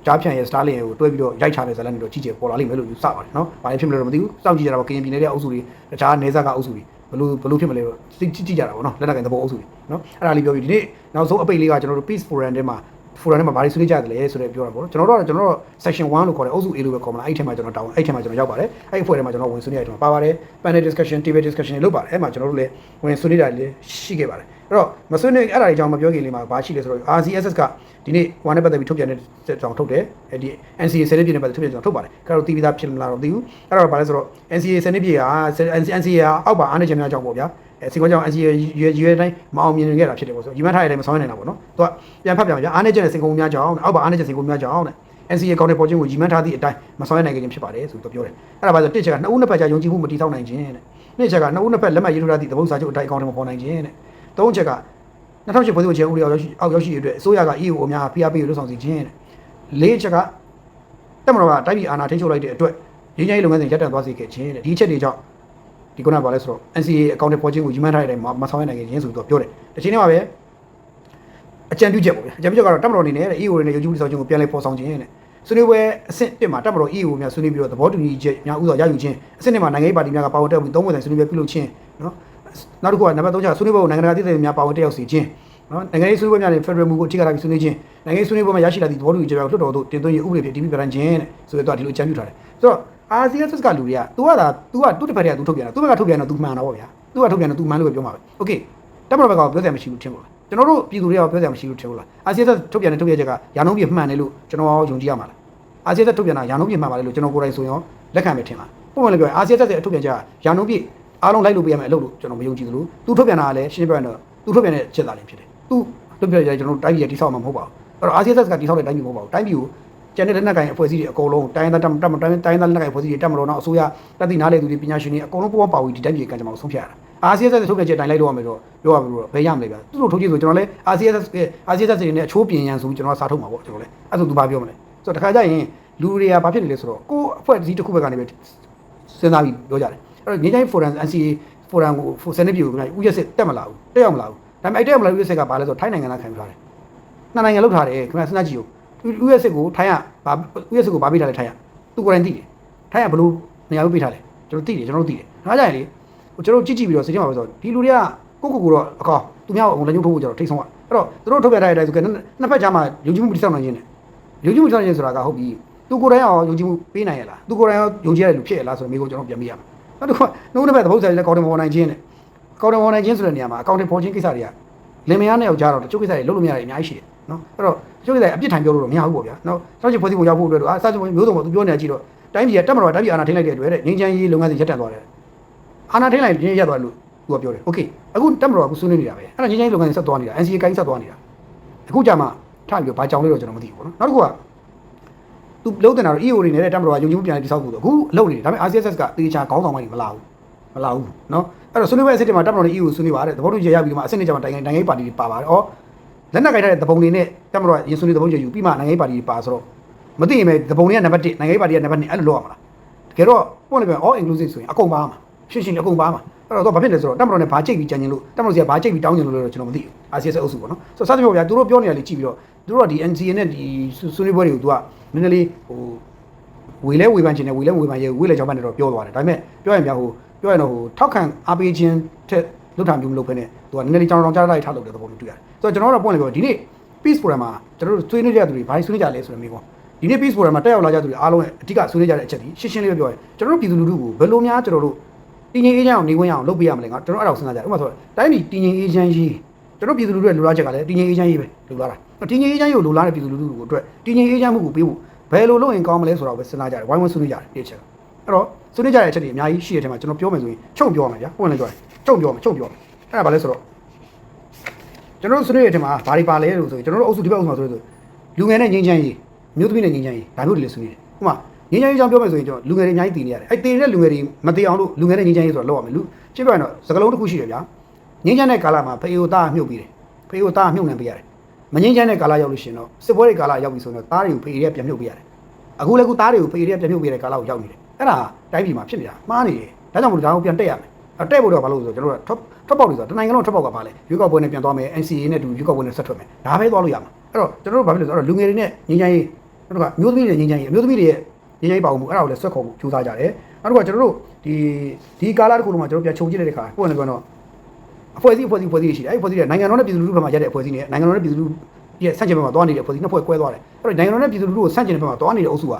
ကြားဖြတ်ရဲ့ Starlink ကိုတွဲပြီးတော့ရိုက်ချမယ်ဇာတ်လမ်းတွေတော့ကြီးကျယ်ပေါ်လာလိမ့်မယ်လို့ယူဆပါတယ်နော်ဘာဖြစ်မလဲတော့မသိဘူးစောင့်ကြည့်ကြတာပေါ့ကရင်ပြည်နယ်ရဲ့အုပ်စုတွေတခြားနယ်စပ်ကအုပ်စုတွေဘလို့ဘလို့ဖြစ်မလဲတော့ကြည့်ကြည့်ကြတာပေါ့နော်လက်နက်ကင်သဘောအုပ်စုတွေနော်အဲ့ဒါလေးပြောပြီးဒီနေ့နောက်ဆုံးအပိတ်လေးကကျွန်တော်တို့ Peace Forum ထဲမှာ forum ထဲမှာဘာတွေဆွေးနွေးကြတယ်လဲဆိုတော့ပြောတာပေါ့နော်ကျွန်တော်တို့ကကျွန်တော်တို့ section 1လို့ခေါ်တယ်အုပ်စု A လို့ပဲခေါ်မလားအဲ့ဒီထဲမှာကျွန်တော်တောင်းအဲ့ဒီထဲမှာကျွန်တော်ရောက်ပါတယ်အဲ့ဒီအဖွဲ့ထဲမှာကျွန်တော်ဝင်ဆွေးနွေးရတဲ့ထဲမှာပါပါတယ် panel discussion table discussion တွေလုပ်ပါတယ်အဲ့မှာကျွန်တော်တို့လည်းဝင်ဆွေးနွေးတာလည်းရှိခဲ့ပါတယ်အဲ့တော့မဆွေးနွေးအဲ့ဒါတွေအကြောင်းမပြောခင်လေးမှာဘာရှိလဲဆိုတော့ RCSS ကဒီနေ့ one နဲ့ပတ်သက်ပြီးထုတ်ပြန်တဲ့ကြောင်ထုတ်တယ်အဲ့ဒီ NCA ဆယ်နှစ်ပြည့်နဲ့ပတ်သက်ထုတ်ပြန်ကြောင်ထုတ်ပါတယ်အဲ့တော့တီးပြီးသားဖြစ်မလားတော့မသိဘူးအဲ့တော့ဘာလဲဆိုတော့ NCA ဆယ်နှစ်ပြည့်က NCA ကအောက်ပါအားနေခြင်းများကြောင့်ပေါ့ဗျာအဲ စီကွန်ကြောင့် NCA ရွယ်ရွယ်တိုင်းမအောင်မြင်ခဲ့တာဖြစ်တယ်ပေါ့ဆိုညီမထားရတဲ့မဆောင်ရနိုင်တာပေါ့နော်သူကပြန်ဖတ်ပြန်ဗျာအားနေခြင်းနဲ့စင်ကုန်များကြောင့်အောက်ပါအားနေခြင်းစင်ကုန်များကြောင့်တဲ့ NCA ကောင်းတဲ့ပေါ်ခြင်းကိုညီမထားသည့်အတိုင်းမဆောင်ရနိုင်ခြင်းဖြစ်ပါတယ်ဆိုတော့ပြောတယ်အဲ့ဒါပါဆိုတစ်ချက်ကနှစ်ဦးနှစ်ဖက်ကြားယုံကြည်မှုမတည်ဆောက်နိုင်ခြင်းတဲ့နှစ်ချက်ကနှစ်ဦးနှစ်ဖက်လက်မှတ်ရေးထိုးထားသည့်သဘောစာချုပ်အတိုင်းအကောင့်တွေမပေါ်နိုင်ခြင်းတဲ့သုံးချက်က2008ဖွဲ့စည်းပုံခြေဥပဒေအောက်ရောက်ရှိအောက်ရောက်ရှိရတဲ့အတွက်အစိုးရက EU အများဖိအားပေးလို့ဆောင်စီခြင်းတဲ့လေးချက်ကတက်မတော်ကတိုက်ပြည်အာဏာထိန်းချုပ်လိုက်တဲ့အတွက်ရင်းနှီးလုပ်ငန်းစဉ်ရပ်တန့်သွားစေခဲ့ခြင်းတဲ့ဒီချက်တွေကြောင့် ဒီကုနာပါလဲဆိုတော့ NCA အကောင့်တွေပေါ်ခြင်းကိုညီမထားတဲ့အတိုင်းမဆောင်ရနိုင်ခြင်းဆိုတော့ပြောတယ်တစ်ချိန်တည်းမှာပဲအကြံပြုချက်ပေါ့ဗျာအကြံပြုချက်ကတော့တက်မတော်အနေနဲ့ EU နဲ့ရုပ်ကြည့်ဆောင်ခြင်းကိုပြန်လည်ပေါ်ဆောင်ခြင်းတဲ့ဆွေးနွေးပွဲအဆင့်1မှာတက်မတော် EU များဆွေးနွေးပြီးတော့သဘောတူညီချက်များဥစွာရယူခြင်းအဆင့်2မှာနိုင်ငံရေးပါတီများကပါဝင်တက်ပြီးသုံးဝင်ဆိုင်ဆွေးနွေးပွဲပြုလုပ်ခြင်းနော်နောက်တစ်ခုကနံပါတ်3ချက်ဆွေးနွေးပွဲကိုနိုင်ငံတကာတည်တည်များပါဝင်တက်ရောက်စေခြင်းနော်နိုင်ငံရေးဆွေးနွေးပွဲများနဲ့ Federal မူကိုအခြေခံထားပြီးဆွေးနွေးခြင်းနိုင်ငံရေးဆွေးနွေးပွဲမှာရရှိလာသည့်သဘောတူညီချက်များကိုလွှတ်တော်သို့တင်သွင်းရေးဥပဒေဖြင့်တည်ပြီးပြန်ခြင်းတဲ့ဆိုတော့ဒီလိုအကြံပြုထားတယ်ဆိုတော့ RCS ကလူတွေက तू ကသာ तू ကသူ့တစ်ဖက်က तू ထုတ်ပြန်တာ तू ဘက်ကထုတ်ပြန်တော့ तू မှန်တာပေါ့ဗျာ तू ကထုတ်ပြန်တော့ तू မှန်လို့ပဲပြောမှာပဲ okay တက်မတော်ဘက်ကပြောစရာမရှိဘူးထင်လို့လားကျွန်တော်တို့ပြည်သူတွေကပြောစရာမရှိဘူးထင်လို့လား RCS ထုတ်ပြန်တဲ့ထုတ်ပြန်ချက်ကရာနှုန်းပြည့်မှန်တယ်လို့ကျွန်တော်ယုံကြည်ရမှာလား RCS ထုတ်ပြန်တာရာနှုန်းပြည့်မှန်ပါတယ်လို့ကျွန်တော်ကိုယ်တိုင်ဆိုရင်လက်ခံမယ်ထင်လားပုံမှန်လည်းပြောရင် RCS ရဲ့ထုတ်ပြန်ချက်ကရာနှုန်းပြည့်အားလုံးလိုက်လို့ပေးရမယ်အလုပ်လို့ကျွန်တော်မယုံကြည်သလို तू ထုတ်ပြန်တာကလည်းရှင်းပြရတော့ तू ထုတ်ပြန်တဲ့ချက်သားလေးဖြစ်တယ် तू ထုတ်ပြန်ကြကျွန်တော်တို့တိုင်းပြည်တိဆောက်မှာမဟုတ်ပါဘူးအဲ့တော့ RCS ကတိဆောက်တဲ့တိုင်းပြည်မဟုတ်ပါဘူးတိုင်းပြည်ကို ကျန်တဲ့လက်နက်ကိုင်အဖွဲ့အစည်းတွေအကုန်လုံးတိုင်းသားတက်တက်တိုင်းတိုင်းသားလက်နက်ကိုင်အဖွဲ့အစည်းတွေတက်မလို့တော့အစိုးရတက်သည့်နားလေသူတွေပညာရှင်တွေအကုန်လုံးပူးပေါင်းပါဝင်ဒီတိုင်းပြည်ကံကြမ္မာကိုဆုံးဖြတ်ရတာ RCS ထုတ်ပြန်ချက်တိုင်းလိုက်လို့ရမယ်တော့ပြောရမလို့ဘယ်ရမလဲဗျာသူတို့ထုတ်ကြည့်ဆိုကျွန်တော်လည်း RCS RCS တွေနဲ့အချိုးပြင်ရန်ဆိုကျွန်တော်စာထုတ်မှာပေါ့ကျွန်တော်လည်းအဲ့ဆိုသူဘာပြောမလဲဆိုတော့တခါကျရင်လူတွေကဘာဖြစ်နေလဲဆိုတော့ကိုအဖွဲ့အစည်းတစ်ခုဘက်ကနေပဲစဉ်းစားပြီးပြောကြတယ်အဲ့တော့ငင်းချိုင်း forum NCA forum ကိုစနေပြည်ကိုဥရစစ်တက်မလာဘူးတက်ရောက်မလာဘူးဒါပေမဲ့အဲ့တက်ရောက်မလာဥရစစ်ကဘာလဲဆိုတော့ထိုင်းနိုင်ငံသားခံထားတယ်နှစ်နိုင်ငံလောက်ထားတယ်ခင်ဗျာစဉ်းစားကြည့်ဦး ဥရစစ်ကိုထိုင်းကဘာဥရစစ်ကိုဘာပေးထားလဲထိုင်းကသူကိုယ်တိုင်သိတယ်ထိုင်းကဘလို့နေရာလို့ပေးထားလဲကျွန်တော်သိတယ်ကျွန်တော်တို့သိတယ်ဒါကြရင်လေကျွန်တော်ကြည့်ကြည့်ပြီးတော့စိတ်ထဲမှာပဲဆိုဒီလူတွေကကိုကိုကိုတော့အကောင်သူများကိုလက်ညှိုးထိုးဖို့ကျွန်တော်ထိတ်ဆုံးอ่ะအဲ့တော့သူတို့ထုတ်ပြထားတဲ့အတိုင်းဆိုကနှစ်ဖက်ကြားမှာယုံကြည်မှုတိစောက်နိုင်ခြင်းနဲ့ယုံကြည်မှုတိစောက်နိုင်ခြင်းဆိုတာကဟုတ်ပြီသူကိုယ်တိုင်ရောယုံကြည်မှုပေးနိုင်ရလားသူကိုယ်တိုင်ရောယုံကြည်ရတဲ့လူဖြစ်ရလားဆိုတော့မိကိုကျွန်တော်ပြန်မိရမှာနောက်တစ်ခုကနှုတ်တစ်ဖက်သဘောဆိုင်လည်းကောင်းတယ်ပေါ်နိုင်ခြင်းနဲ့ကောင်းတယ်ပေါ်နိုင်ခြင်းဆိုတဲ့နေရာမှာအကောင့်တွေပေါ်ခြင်းကိစ္စတွေက လင်မယားနဲ့ယောက်ျားတော့တချို့ကိစ္စတွေလုံးလို့မရတယ်အများကြီးရှိတယ်နော်အဲ့တော့တချို့ကိစ္စတွေအပြစ်ထိုင်ပြောလို့တော့မရဘူးပေါ့ဗျာနော်စောင့်ကြည့်ဖွဲ့စည်းပုံရောက်ဖို့အတွက်တော့အာစောင့်ကြည့်မျိုးစုံပေါ့သူပြောနေတာကြည့်တော့တိုင်းပြည်ကတက်မတော်တိုင်းပြည်အာဏာထိန်းလိုက်တဲ့အတွက်တဲ့ငင်းချမ်းရေးလုပ်ငန်းစဉ်ရပ်တန့်သွားတယ်အာဏာထိန်းလိုက်ရင်ရပ်သွားလို့သူကပြောတယ်โอเคအခုတက်မတော်ကဆွေးနွေးနေတာပဲအဲ့ဒါငင်းချမ်းရေးလုပ်ငန်းစဉ်ဆက်သွားနေတာ NCA ကိုင်းဆက်သွားနေတာအခုကြမှာထားပြီးတော့ဘာကြောင်လဲတော့ကျွန်တော်မသိဘူးပေါ့နော်နောက်တစ်ခုကသူလုံးတင်တာတော့ EO တွေနဲ့တက်မတော်ကယုံကြည်မှုပြန်လည်တိစောက်ဖို့တော့အခုအလုပ်နေတယ်ဒါပေမဲ့ RCSS ကတေချာခေါင်းဆောင်ပိုင်းတွေမလာဘူးမလာဘူးနော် အဲ့တော့ဆွေးနွေးပွဲအစစ်တွေမှာတက်မတော်နဲ့ EO ဆွေးနွေးပါတယ်သဘောတူညီချက်ရပြီးတော့မှအစစ်နေကြမှာတိုင်းနိုင်ငံရေးပါတီတွေပါပါတယ်ဩလက်နက်ကိုင်ထားတဲ့သဘုံတွေနဲ့တက်မတော်ရင်ဆွေးနွေးသဘောတူညီယူပြီးမှနိုင်ငံရေးပါတီတွေပါဆိုတော့မသိရင်ပဲသဘုံတွေကနံပါတ်1နိုင်ငံရေးပါတီကနံပါတ်2အဲ့လိုလုပ်ရမှာလားတကယ်တော့ပုံလည်းပြန် all inclusive ဆိုရင်အကုန်ပါမှာရှင်းရှင်းအကုန်ပါမှာအဲ့တော့ဘာဖြစ်လဲဆိုတော့တက်မတော်နဲ့ဘာကြိတ်ပြီးကြံရင်လို့တက်မတော်စီကဘာကြိတ်ပြီးတောင်းကျင်လို့လဲတော့ကျွန်တော်မသိဘူး RCS အုပ်စုပေါ့နော်ဆိုတော့စသဖြင့်ဗျာသူတို့ပြောနေရလေကြည့်ပြီးတော့သူတို့ကဒီ NCA နဲ့ဒီဆွေးနွေးပွဲတွေကိုသူကနည်းနည်းလေးဟိုဝေလဲဝေပန်းခြင်းနဲ့ဝေလဲဝေပန်းရဲဝေလဲကြောင်းပန်းနဲ့တော့ပြောသွားတယ်ဒါပေမဲ့ပြောရင်ဗျာဟို ပြောရင်တော့ဟိုထောက်ခံအားပေးခြင်းထက်လုထာမျိုးမလုပ်ဘဲနဲ့သူကနည်းနည်းလေးကြောင်းကြောင်းကြားလိုက်ထားလို့တဲ့သဘောမျိုးတွေ့ရတယ်ဆိုတော့ကျွန်တော်တို့ကပွင့်လေပြောဒီနေ့ peace forum မှာကျွန်တော်တို့ဆွေးနွေးကြတဲ့သူတွေဘာဆွေးနွေးကြလဲဆိုတော့မျိုးပေါ့ဒီနေ့ peace forum မှာတက်ရောက်လာကြတဲ့သူတွေအားလုံးရဲ့အဓိကဆွေးနွေးကြတဲ့အချက်ဒီရှင်းရှင်းလေးပဲပြောရင်ကျွန်တော်တို့ပြည်သူလူထုကိုဘယ်လိုများကျွန်တော်တို့တည်ငြိမ်အေးချမ်းအောင်နေဝင်အောင်လုပ်ပေးရမလဲငါကျွန်တော်အဲ့ဒါကိုစဉ်းစားကြတယ်ဥပမာဆိုတိုင်းပြည်တည်ငြိမ်အေးချမ်းရေးကျွန်တော်ပြည်သူလူထုရဲ့လိုလားချက်ကလည်းတည်ငြိမ်အေးချမ်းရေးပဲလိုလားတာတည်ငြိမ်အေးချမ်းရေးကိုလိုလားတဲ့ပြည်သူလူထုကိုအတွက်တည်ငြိမ်အေးချမ်းမှုကိုပေးဖို့ဘယ်လိုလုပ်ရင်ကောင်းမလဲဆိုတာကိုပဲစဉ်းစားကြတယ်ဝိုင်းဝန်းဆွေးနွေးကြတယ်ဒီအချက် အဲ့တော့ဆွေးနွေးကြတဲ့အချက်တွေအများကြီးရှိတဲ့ထဲမှာကျွန်တော်ပြောမယ်ဆိုရင်ချုပ်ပြောရမယ်ဗျာပွင့်လည်းပြောတယ်ချုပ်ပြောမယ်ချုပ်ပြောမယ်အဲ့ဒါဘာလဲဆိုတော့ကျွန်တော်တို့ဆွေးနွေးတဲ့အထဲမှာဘာတွေပါလဲလို့ဆိုရင်ကျွန်တော်တို့အုပ်စုဒီဘက်အုပ်စုမှာဆိုလို့လူငယ်နဲ့ငင်းချမ်းရေးမြို့သမီးနဲ့ငင်းချမ်းရေးဒါမျိုးတွေလည်းဆွေးနွေးတယ်ဥပမာငင်းချမ်းရေးကြောင့်ပြောမယ်ဆိုရင်ကျွန်တော်လူငယ်တွေအများကြီးတည်နေရတယ်အဲ့တည်နေတဲ့လူငယ်တွေမတည်အောင်လို့လူငယ်နဲ့ငင်းချမ်းရေးဆိုတော့လောက်ရမယ်လူကြည့်ပြရင်တော့စကလုံးတစ်ခုရှိတယ်ဗျာငင်းချမ်းတဲ့ကာလမှာဖေယိုသားမြုပ်ပြီးတယ်ဖေယိုသားမြုပ်နှံပေးရတယ်မငင်းချမ်းတဲ့ကာလရောက်လို့ရှိရင်တော့စစ်ပွဲတွေကာလရောက်ပြီဆိုတော့သားတွေကိုဖေရီကပြန်မြုပ်ပေးရတယ်အခုလည်းခုသားတွေကိုဖေရီကပြန်မြုပ်ပေးတဲ့ကာလကိုရောက်နေတယ် အဲ့ဒါတိုင်းပြည်မှာဖြစ်နေတာမှားနေတယ်ဒါကြောင့်မို့လို့ဒါကိုပြန်တက်ရမယ်အဲ့တက်ဖို့တော့ဘာလို့ဆိုတော့ကျွန်တော်တို့ထွက်ထွက်ပေါက်တွေဆိုတော့တနိုင်ငံလုံးထွက်ပေါက်ကပါလေရွေးကောက်ပွဲနဲ့ပြန်သွားမယ် NCA နဲ့တူရွေးကောက်ပွဲနဲ့ဆက်ထွက်မယ်ဒါပဲသွားလို့ရမှာအဲ့တော့ကျွန်တော်တို့ဘာဖြစ်လဲဆိုတော့လူငယ်တွေနဲ့ငင်းချမ်းရေးတို့ကမျိုးသမီးတွေငင်းချမ်းရေးမျိုးသမီးတွေရဲ့ငင်းချမ်းရေးပါမှုအဲ့ဒါကိုလည်းဆွတ်ခေါ်မှုကြိုးစားကြတယ်နောက်တစ်ခါကျွန်တော်တို့ဒီဒီကာလတစ်ခုလုံးမှာကျွန်တော်ပြန်ခြုံကြည့်တဲ့အခါကိုယ်လည်းပြောတော့အဖွဲ့အစည်းအဖွဲ့အစည်းအဖွဲ့အစည်းတွေရှိတယ်အဲ့ဒီအဖွဲ့အစည်းတွေနိုင်ငံတော်နဲ့ပြည်သူလူထုဘက်မှာရက်တဲ့အဖွဲ့အစည်းတွေနိုင်ငံတော်နဲ့ပြည်သူလူဒီဆန့်ကျင်ဘက်မှာသွားနေတဲ့ဖွဲ့စည်းနှစ်ဖွဲ့ကွဲသွားတယ်အဲ့တော့နိုင်ငံတော်နဲ့ပြည်သူလူထုကိုဆန့်ကျင်တဲ့ဘက်မှာသွားနေတဲ့အုပ်စုက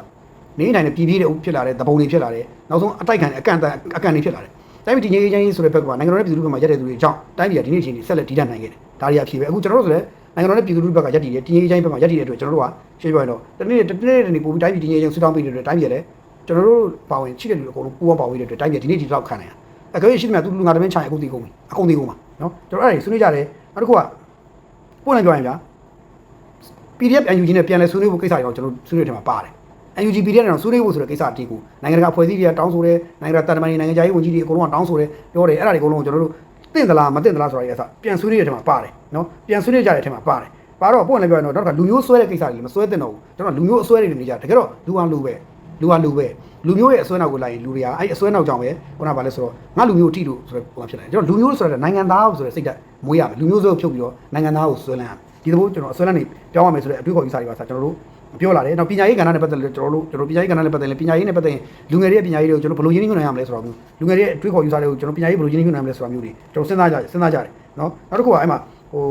နေနိုင်တဲ့ပြည်ပြည်တဲ့ဖြစ်လာတဲ့တပုံတွေဖြစ်လာတယ်နောက်ဆုံးအတိုက်ခံအကန့်အအကန့်တွေဖြစ်လာတယ်တိုင်းပြည်တည်ငြိမ်ရေးဆိုတဲ့ဘက်ကနိုင်ငံတော်နဲ့ပြည်သူလူထုဘက်မှာရက်တဲ့သူတွေအကြောင်းတိုင်းပြည်ကဒီနေ့အချိန်ကြီးဆက်လက်တည်တတ်နိုင်ခဲ့တယ်ဒါတွေအဖြစ်ပဲအခုကျွန်တော်တို့ဆိုလည်းနိုင်ငံတော်နဲ့ပြည်သူလူထုဘက်ကရက်တည်တယ်တည်ငြိမ်ရေးဘက်မှာရက်တည်တဲ့အတွက်ကျွန်တော်တို့ကရှင်းပြရတော့တနေ့တနေ့တနေ့ပို့ပြီးတိုင်းပြည်တည်ငြိမ်ရေးဆူတောင်းပေးတဲ့အတွက်တိုင်းပြည်လည်းကျွန်တော်တို့ပါဝင်ချိတဲ့လူအကုန်လုံးပူးပေါင်းပါဝင်တဲ့အတွက်တိုင်းပြည်ဒီနေ့ဒီလောက်ခံနိုင်ရအကြိမ်ရှိသမျှသူလူငါတမင်းချိုင်အကုန်တည်ကုန်ပြီအကုန်တည်ကုန်ပါနော်ကျွန်တော်အဲ့ဒါဆွေးနွေးကြတယ်နောက်တစ်ခုကပို့လိုက်ပြောရင်ဗျာ PDF NUG နဲ့ပြန်လဲဆွေးနွေးဖို့ကိစ္စတွေတော့ကျွန်တော်ဆွေးနွေးထဲမှာပါတယ် NUG PDF နဲ့တော့ဆွေးနွေးဖို့ဆိုတဲ့ကိစ္စအတီးကိုနိုင်ငံတကာဖွဲ့စည်းတွေကတောင်းဆိုတယ်နိုင်ငံတကာတာမန်နိုင်ငံခြားရေးဝန်ကြီးတွေအကုန်လုံးကတောင်းဆိုတယ်ပြောတယ်အဲ့ဒါတွေအကုန်လုံးကျွန်တော်တို့တင့်သလားမတင့်သလားဆိုတာတွေအစပြန်ဆွေးနွေးတဲ့ထဲမှာပါတယ်နော်ပြန်ဆွေးနွေးကြတဲ့ထဲမှာပါတယ်ပါတော့ပုံလည်းပြောရင်တော့နောက်တစ်ခါလူမျိုးဆွဲတဲ့ကိစ္စတွေမဆွဲတဲ့တော့ဘူးကျွန်တော်လူမျိုးအဆွဲတွေနေကြတကယ်တော့လူအောင်လူပဲလူအောင်လူပဲလူမျိုးရဲ့အဆွဲနောက်ကိုလိုက်ရင်လူတွေကအဲ့အဆွဲနောက်ကြောင့်ပဲခုနကဗာလဲဆိုတော့ငါလူမျိုးအထိလို့ဆိုတော့ဟိုဖြစ်လာတယ်ကျွန်တော်လူမျိုးဆိုတဲ့နိုင်ငံသားဆိုတဲ့စိတ်ဓာတ်မွေးရမယ်လူမျိုးစုပ်ဖြုတ်ပြီးတော့နိုင်ငံသားကိုဆွဲလန်းရမယ်ဒီသဘောကျွန်တော်အဆွဲလန်းနေပြောင်းရမယ်ဆိုတဲ့အတွေ့အကြုံကြီးစာတွေပါဆာကျွန်တော်တို့ ပြောလာတယ်နောက်ပညာရေးကဏ္ဍနဲ့ပတ်သက်လို့ကျွန်တော်တို့ကျွန်တော်ပညာရေးကဏ္ဍနဲ့ပတ်သက်ရင်ပညာရေးနဲ့ပတ်သက်ရင်လူငယ်တွေရဲ့ပညာရေးတွေကိုကျွန်တော်ဘယ်လိုရင်းနှီးမြှုပ်နှံရမလဲဆိုတော့မျိုးလူငယ်တွေရဲ့အတွေ့အကြုံကြီးစာတွေကိုကျွန်တော်ပညာရေးဘယ်လိုရင်းနှီးမြှုပ်နှံရမလဲဆိုတာမျိုးတွေကျွန်တော်စဉ်းစားကြစဉ်းစားကြတယ်နော်နောက်တစ်ခုကအဲ့မှာဟို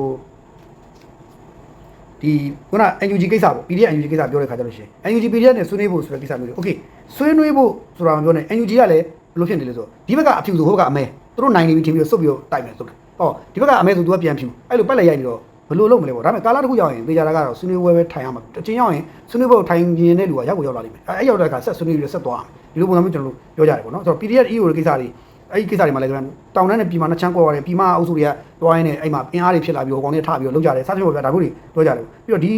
ဒီခုန NUG ကိစ္စပေါ့ PDF NUG ကိစ္စပြောတဲ့ခါကျလို့ရှိရင် NUG PDF နဲ့ဆွေးနွေးဖို့ဆိုတဲ့ကိစ္စမျိုးတွေ Okay ဆွေးနွေးဖို့ဆိုတာမပြောနဲ့ NUG ကလည်းဘယ်လိုဖြစ်နေလဲဆိုတော့ဒီဘက်ကအဖြူဆိုဟိုဘက်ကအမဲသူတို့နိုင်နေပြီထင်ပြီးတော့စုပ်ပြီးတော့တိုက်မယ်ဆိုတယ်ဟောဒီဘက်ကအမဲဆိုသူကပြန်ဖြူအဲ့လိုပတ်လိုက်ရိုက်နေတော့ ဘယ်လိုလုပ်မလဲပေါ့ဒါပေမဲ့ကာလာတစ်ခုရောက်ရင်သေချာတာကတော့ဆွေးနွေးပွဲပဲထိုင်ရမှာအချင်းရောက်ရင်ဆွေးနွေးပွဲကိုထိုင်ရင်တဲ့လူကရောက်ကိုရောက်လာလိမ့်မယ်အဲ့ရောက်တဲ့အခါဆက်ဆွေးနွေးပြီးဆက်သွားဒီလိုပုံစံမျိုးကျွန်တော်တို့ပြောကြတယ်ပေါ့နော်ဆိုတော့ PDF EO ရဲ့ကိစ္စတွေအဲ့ဒီကိစ္စတွေမှာလည်းတောင်တန်းနဲ့ပြည်မှာနှစ်ချမ်းကွဲသွားတယ်ပြည်မအုပ်စုတွေကတွိုင်းနေအဲ့မှာအင်အားတွေဖြစ်လာပြီးဟိုကောင်တွေထပြီးတော့လောက်ကြတယ်စသဖြင့်ပေါ့ဗျာဒါမျိုးတွေပြောကြတယ်ပြီးတော့ဒီ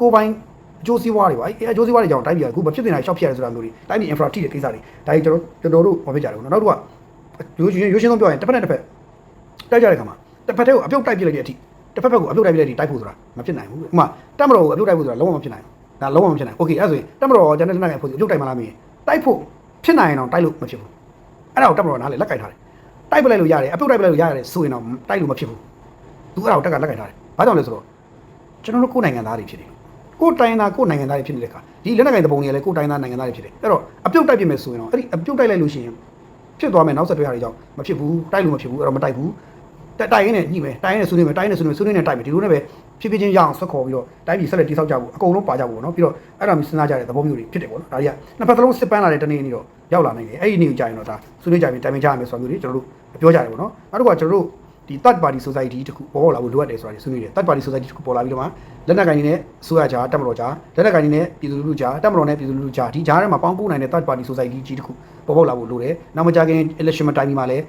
ကိုပိုင်းအကျိုးစီးပွားတွေပါအဲ့အကျိုးစီးပွားတွေကြောင့်တိုင်းပြည်ကအခုမဖြစ်တင်တာရှောက်ဖြစ်ရတယ်ဆိုတာမျိုးတွေတိုင်းပြည် infra ထိတဲ့ကိစ္စတွေဒါကြီးကျွန်တော်ကျွန်တော်တို့ဟောပြကြတယ်ပေါ့နော်နောက်တစ်ခုကရိုးရှင်းရိုးရှင်းဆုံးပြောရင်တစ်ဖက်နဲ့တစ်ဖက်တိုက်ကြတဲ့ခါမှာတစ်ဖက်တည်းကိုအပြုတ်တိုက်ပြလိုက်တဲ့အထိ တစ်ဖက်ဖက်ကိုအပြုတ်တိုက်ပြလိုက်တဲ့အထိတိုက်ဖို့ဆိုတာမဖြစ်နိုင်ဘူးဥပမာတက်မတော်ကိုအပြုတ်တိုက်ဖို့ဆိုတာလုံးဝမဖြစ်နိုင်ဘူးဒါလုံးဝမဖြစ်နိုင်ဘူးโอเคအဲ့ဆိုရင်တက်မတော်ကျန်တဲ့လက်နက်ကိုအပြုတ်တိုက်မလားမင်းတိုက်ဖို့ဖြစ်နိုင်ရင်တော့တိုက်လို့မဖြစ်ဘူးအဲ့ဒါကိုတက်မတော်နားလေလက်ကင်ထားတယ်တိုက်ပလိုက်လို့ရတယ်အပြုတ်တိုက်ပလိုက်လို့ရတယ်ဆိုရင်တော့တိုက်လို့မဖြစ်ဘူးသူအဲ့ဒါကိုတက်ကလက်ကင်ထားတယ်ဘာကြောင့်လဲဆိုတော့ကျွန်တော်တို့ကိုယ်နိုင်ငံသားတွေဖြစ်တယ်ကိုယ်တိုင်းသားကိုယ်နိုင်ငံသားတွေဖြစ်နေတဲ့အခါဒီလက်နက်ကင်တပုံတွေကလည်းကိုယ်တိုင်းသားနိုင်ငံသားတွေဖြစ်တယ်အဲ့တော့အပြုတ်တိုက်ပြမယ်ဆိုရင်တော့အဲ့ဒီအပြုတ်တိုက်လိုက်လို့ရှိရင်ဖြစ်သွားမယ်နောက်ဆက်တွဲဟာတွေကြောင့်မဖြစ်ဘူးတိုက်လို့မဖြစ်ဘူးအဲ့တော့မတိုက်ဘူး တက်တိုက်ရင်းနဲ့ညှိမယ်တိုက်ရင်းနဲ့ဆွေးနွေးမယ်တိုက်ရင်းနဲ့ဆွေးနွေးဆွေးနွေးနဲ့တိုက်မယ်ဒီလိုနဲ့ပဲဖြစ်ဖြစ်ချင်းရအောင်ဆွတ်ခေါ်ပြီးတော့တိုင်းပြည်ဆက်လက်တိစောက်ကြဖို့အကုန်လုံးပါကြဖို့နော်ပြီးတော့အဲ့ဒါမျိုးစဉ်းစားကြတဲ့သဘောမျိုးတွေဖြစ်တယ်ပေါ့နော်ဒါကြီးကနှစ်ဖက်သလုံးစစ်ပန်းလာတဲ့တနေ့နေ့တော့ရောက်လာနိုင်တယ်အဲ့ဒီနေ့ကိုကြာရင်တော့ဒါဆွေးနွေးကြပြီးတိုင်ပင်ကြရမယ်ဆိုတာမျိုးတွေကျွန်တော်တို့ပြောကြတယ်ပေါ့နော်နောက်တစ်ခါကျွန်တော်တို့ဒီ third party society တခုပေါ်ပေါက်လာဖို့လိုအပ်တယ်ဆိုတာတွေဆွေးနွေးတယ် third party society တခုပေါ်လာပြီးတော့မှလက်နက်ကိုင်တွေနဲ့ဆိုရကြားတက်မတော်ကြားလက်နက်ကိုင်တွေနဲ့ပြည်သူလူထုကြားတက်မတော်နဲ့ပြည်သူလူထုကြားဒီကြားထဲမှာပေါင်းပို့နိုင်တဲ့ third party society ကြီးတခုပေါ်ပေါက်လာဖို့လိုတယ်နောက်မကြခင် election မတိုင်မီမှာလည်း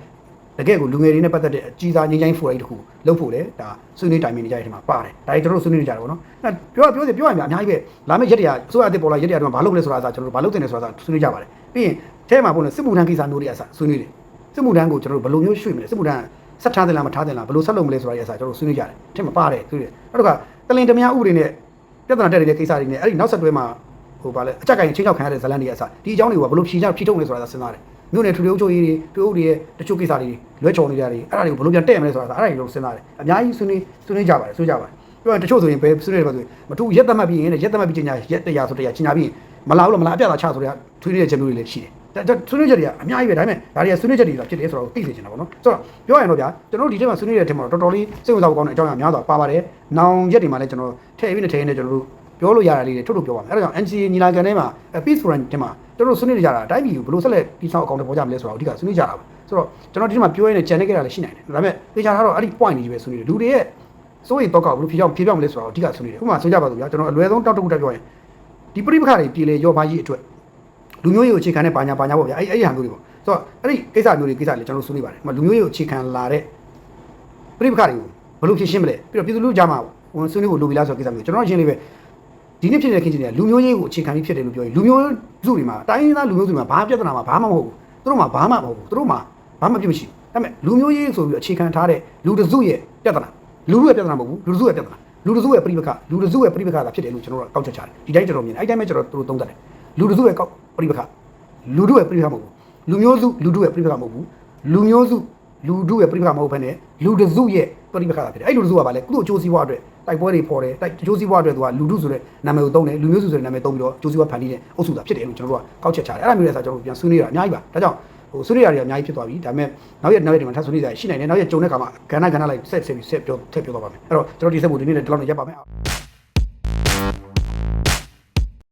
တကယ်ကိုလူငယ်တွေနဲ့ပတ်သက်တဲ့အကြီးစားငင်းချိုင်းဖိုရိုက်တခုလုပ်ဖို့လေဒါဆွေးနွေးတိုင်ပင်နေကြတဲ့ထဲမှာပါတယ်ဒါတွေကျွန်တော်တို့ဆွေးနွေးနေကြတယ်ပေါ့နော်အဲပြောပြောစီပြောရင်အများကြီးပဲလာမယ့်ရက်တရအစိုးရအသစ်ပေါ်လာရက်တရတော့ဘာလုပ်လဲဆိုတာကျွန်တော်တို့ဘာလုပ်တင်လဲဆိုတာဆွေးနွေးကြပါတယ်ပြီးရင်အဲမှာပေါ့နော်စစ်မှုထမ်းကိစ္စမျိုးတွေအစဆွေးနွေးတယ်စစ်မှုထမ်းကိုကျွန်တော်တို့ဘယ်လိုမျိုးရွှေ့မလဲစစ်မှုထမ်းဆက်ထားတယ်လားမထားတယ်လားဘယ်လိုဆက်လုပ်မလဲဆိုတာတွေအစကျွန်တော်တို့ဆွေးနွေးကြတယ်ထဲမှာပါတယ်ဆွေးနွေးတယ်နောက်တစ်ခါတလင်တမယာဥပဒေနဲ့ပြဿနာတက်နေတဲ့ကိစ္စတွေနဲ့အဲ့ဒီနောက်ဆက်တွဲမှာဟိုဗာလဲအကြက်ကင်ချင်းချောက်ခံရတဲ့ဇလန်တွေအစဒီအကြောင်းတွေကဘယ်လိုဖြေချဖြေထုတ်လဲဆိုတာစဉ်းစားတယ် မြို့နယ်ထူထူအုပ်ချုပ်ရေးတွေတူအုပ်တွေရဲ့တချို့ကိစ္စတွေလွဲချော်နေကြတယ်အဲ့ဒါတွေကိုဘယ်လိုပြန်တဲ့မလဲဆိုတာအဲ့ဒါတွေလုံးစဉ်းစားတယ်အများကြီးဆွေးနွေးဆွေးနွေးကြပါတယ်ဆွေးကြပါတယ်ပြောရင်တချို့ဆိုရင်ဘယ်ဆွေးနွေးတယ်ပါဆိုရင်မတူရက်သက်မှတ်ပြီးရင်ရက်သက်မှတ်ပြီးချင်ညာရက်တရားဆိုတရားချင်ညာပြီးမလာဘူးလို့မလာအပြတ်သာချဆိုတဲ့ထွေးနေတဲ့ချက်မျိုးတွေလည်းရှိတယ်ဒါဆွေးနွေးချက်တွေကအများကြီးပဲဒါပေမဲ့ဒါတွေကဆွေးနွေးချက်တွေဆိုတာဖြစ်တယ်ဆိုတော့သိစေချင်တာပေါ့နော်ဆိုတော့ပြောရရင်တော့ဗျာကျွန်တော်တို့ဒီထဲမှာဆွေးနွေးတဲ့ထဲမှာတော်တော်လေးစိတ်ဝင်စားဖို့ကောင်းတဲ့အကြောင်းအရာများစွာပါပါတယ်။နောင်ရက်တွေမှာလည်းကျွန်တော်ထည့်ပြီးနဲ့ထည့်ရင်းနဲ့ကျွန်တော်တို့ပြောလို့ရတာလေးတွေထုတ်ထုတ်ပြောပါမယ်။အဲဒါကြောင့် NCA ညီလာခံထဲမှာ Peace Forum ထဲမှာကျွန် တော်တို့ဆွေးနွေးကြတာအတိုင်းပြည်ကိုဘယ်လိုဆက်လက်ပြီးဆောင်အကောင့်တွေပေါ်ကြမလဲဆိုတာကိုအဓိကဆွေးနွေးကြတာပါ။ဆိုတော့ကျွန်တော်ဒီထဲမှာပြောရင်းနဲ့ကြံနေကြတာလည်းရှိနိုင်တယ်။ဒါပေမဲ့သေချာတော့အဲ့ဒီ point တွေကြီးပဲဆွေးနွေးတယ်။လူတွေရဲ့စိုးရိမ်တော့ကောက်ဘယ်လိုဖြေပြောင်းဖြေပြောင်းမလဲဆိုတာကိုအဓိကဆွေးနွေးတယ်။ဥပမာဆိုကြပါစို့ဗျာကျွန်တော်အလွယ်ဆုံးတောက်တခုတက်ပြောရင်ဒီပြိပခါတွေပြည်လေရောပါကြီးအတွက်လူမျိုးရေးကိုအခြေခံတဲ့ဘာညာဘာညာပေါ့ဗျာအဲ့အဲ့ဒီဟာမျိုးတွေပေါ့ဆိုတော့အဲ့ဒီကိစ္စမျိုးတွေကိစ္စတွေကျွန်တော်ဆွေးနွေးပါတယ်။လူမျိုးရေးကိုအခြေခံလာတဲ့ပြိပခါတွေကိုဘယ်လိုဖြေရှင်းမလဲပြီးတော့ပြည်သူလူကြားမှာဝန်ဆွေးနွေးဖို့လိုပြီလားဆိုတဲ့ကိစ္စမျိုးကျွန်တော်ရှင်းလေးပဲ ဒီနေ့ဖြစ်နေတဲ့ခင်းချင်းတွေကလူမျိုးရေးကိုအခြေခံပြီးဖြစ်တယ်လို့ပြောရင်လူမျိုးစုတွေမှာတိုင်းရင်းသားလူမျိုးစုတွေမှာဘာပြဿနာမှာဘာမှမဟုတ်ဘူးသူတို့မှာဘာမှမဟုတ်ဘူးသူတို့မှာဘာမှပြမရှိဘူးဒါပေမဲ့လူမျိုးရေးဆိုပြီးအခြေခံထားတဲ့လူတစုရဲ့ပြဿနာလူလူရဲ့ပြဿနာမဟုတ်ဘူးလူတစုရဲ့ပြဿနာလူတစုရဲ့ပြိပခလူတစုရဲ့ပြိပခသာဖြစ်တယ်လို့ကျွန်တော်တို့ကောက်ချက်ချတယ်ဒီတိုင်းကျွန်တော်မြင်တယ်အဲ့တိုင်းပဲကျွန်တော်တို့သုံးသပ်တယ်လူတစုရဲ့ကောက်ပြိပခလူတို့ရဲ့ပြိပခမဟုတ်ဘူးလူမျိုးစုလူတို့ရဲ့ပြိပခမဟုတ်ဘူးလူမျိုးစုလူတို့ရဲ့ပြိပခမဟုတ်ဘဲနဲ့လူတစုရဲ့ပြိပခသာဖြစ်တယ်အဲ့လူတစုကဘာလဲကုသိုလ်အကျိုးစီးပွားအတွက် တိုက်ပွဲတွေပေါ်တယ်တိုက်အကျိုးစီးပွားအတွက်သူကလူထုဆိုတဲ့နာမည်ကိုသုံးတယ်လူမျိုးစုဆိုတဲ့နာမည်သုံးပြီးတော့အကျိုးစီးပွားဖန်တီးတဲ့အုပ်စုသာဖြစ်တယ်လို့ကျွန်တော်တို့ကကောက်ချက်ချတယ်အဲ့ဒါမျိုးလည်းဆိုကျွန်တော်တို့ပြန်ဆွေးနွေးတာအများကြီးပါဒါကြောင့်ဟိုဆွေးနွေးရတွေအများကြီးဖြစ်သွားပြီဒါပေမဲ့နောက်ရက်နောက်ရက်ဒီမှာထပ်ဆွေးနွေးကြရရှိနိုင်တယ်နောက်ရက်ကြုံတဲ့ခါမှာကဏ္ဍကဏ္ဍလိုက်ဆက်ဆက်ပြီးဆက်ပြောထည့်ပြောသွားပါမယ်အဲ့တော့ကျွန်တော်ဒီဆက်ဖို့ဒီနေ့လည်းဒီလောက်နဲ့ရပ်ပါမယ်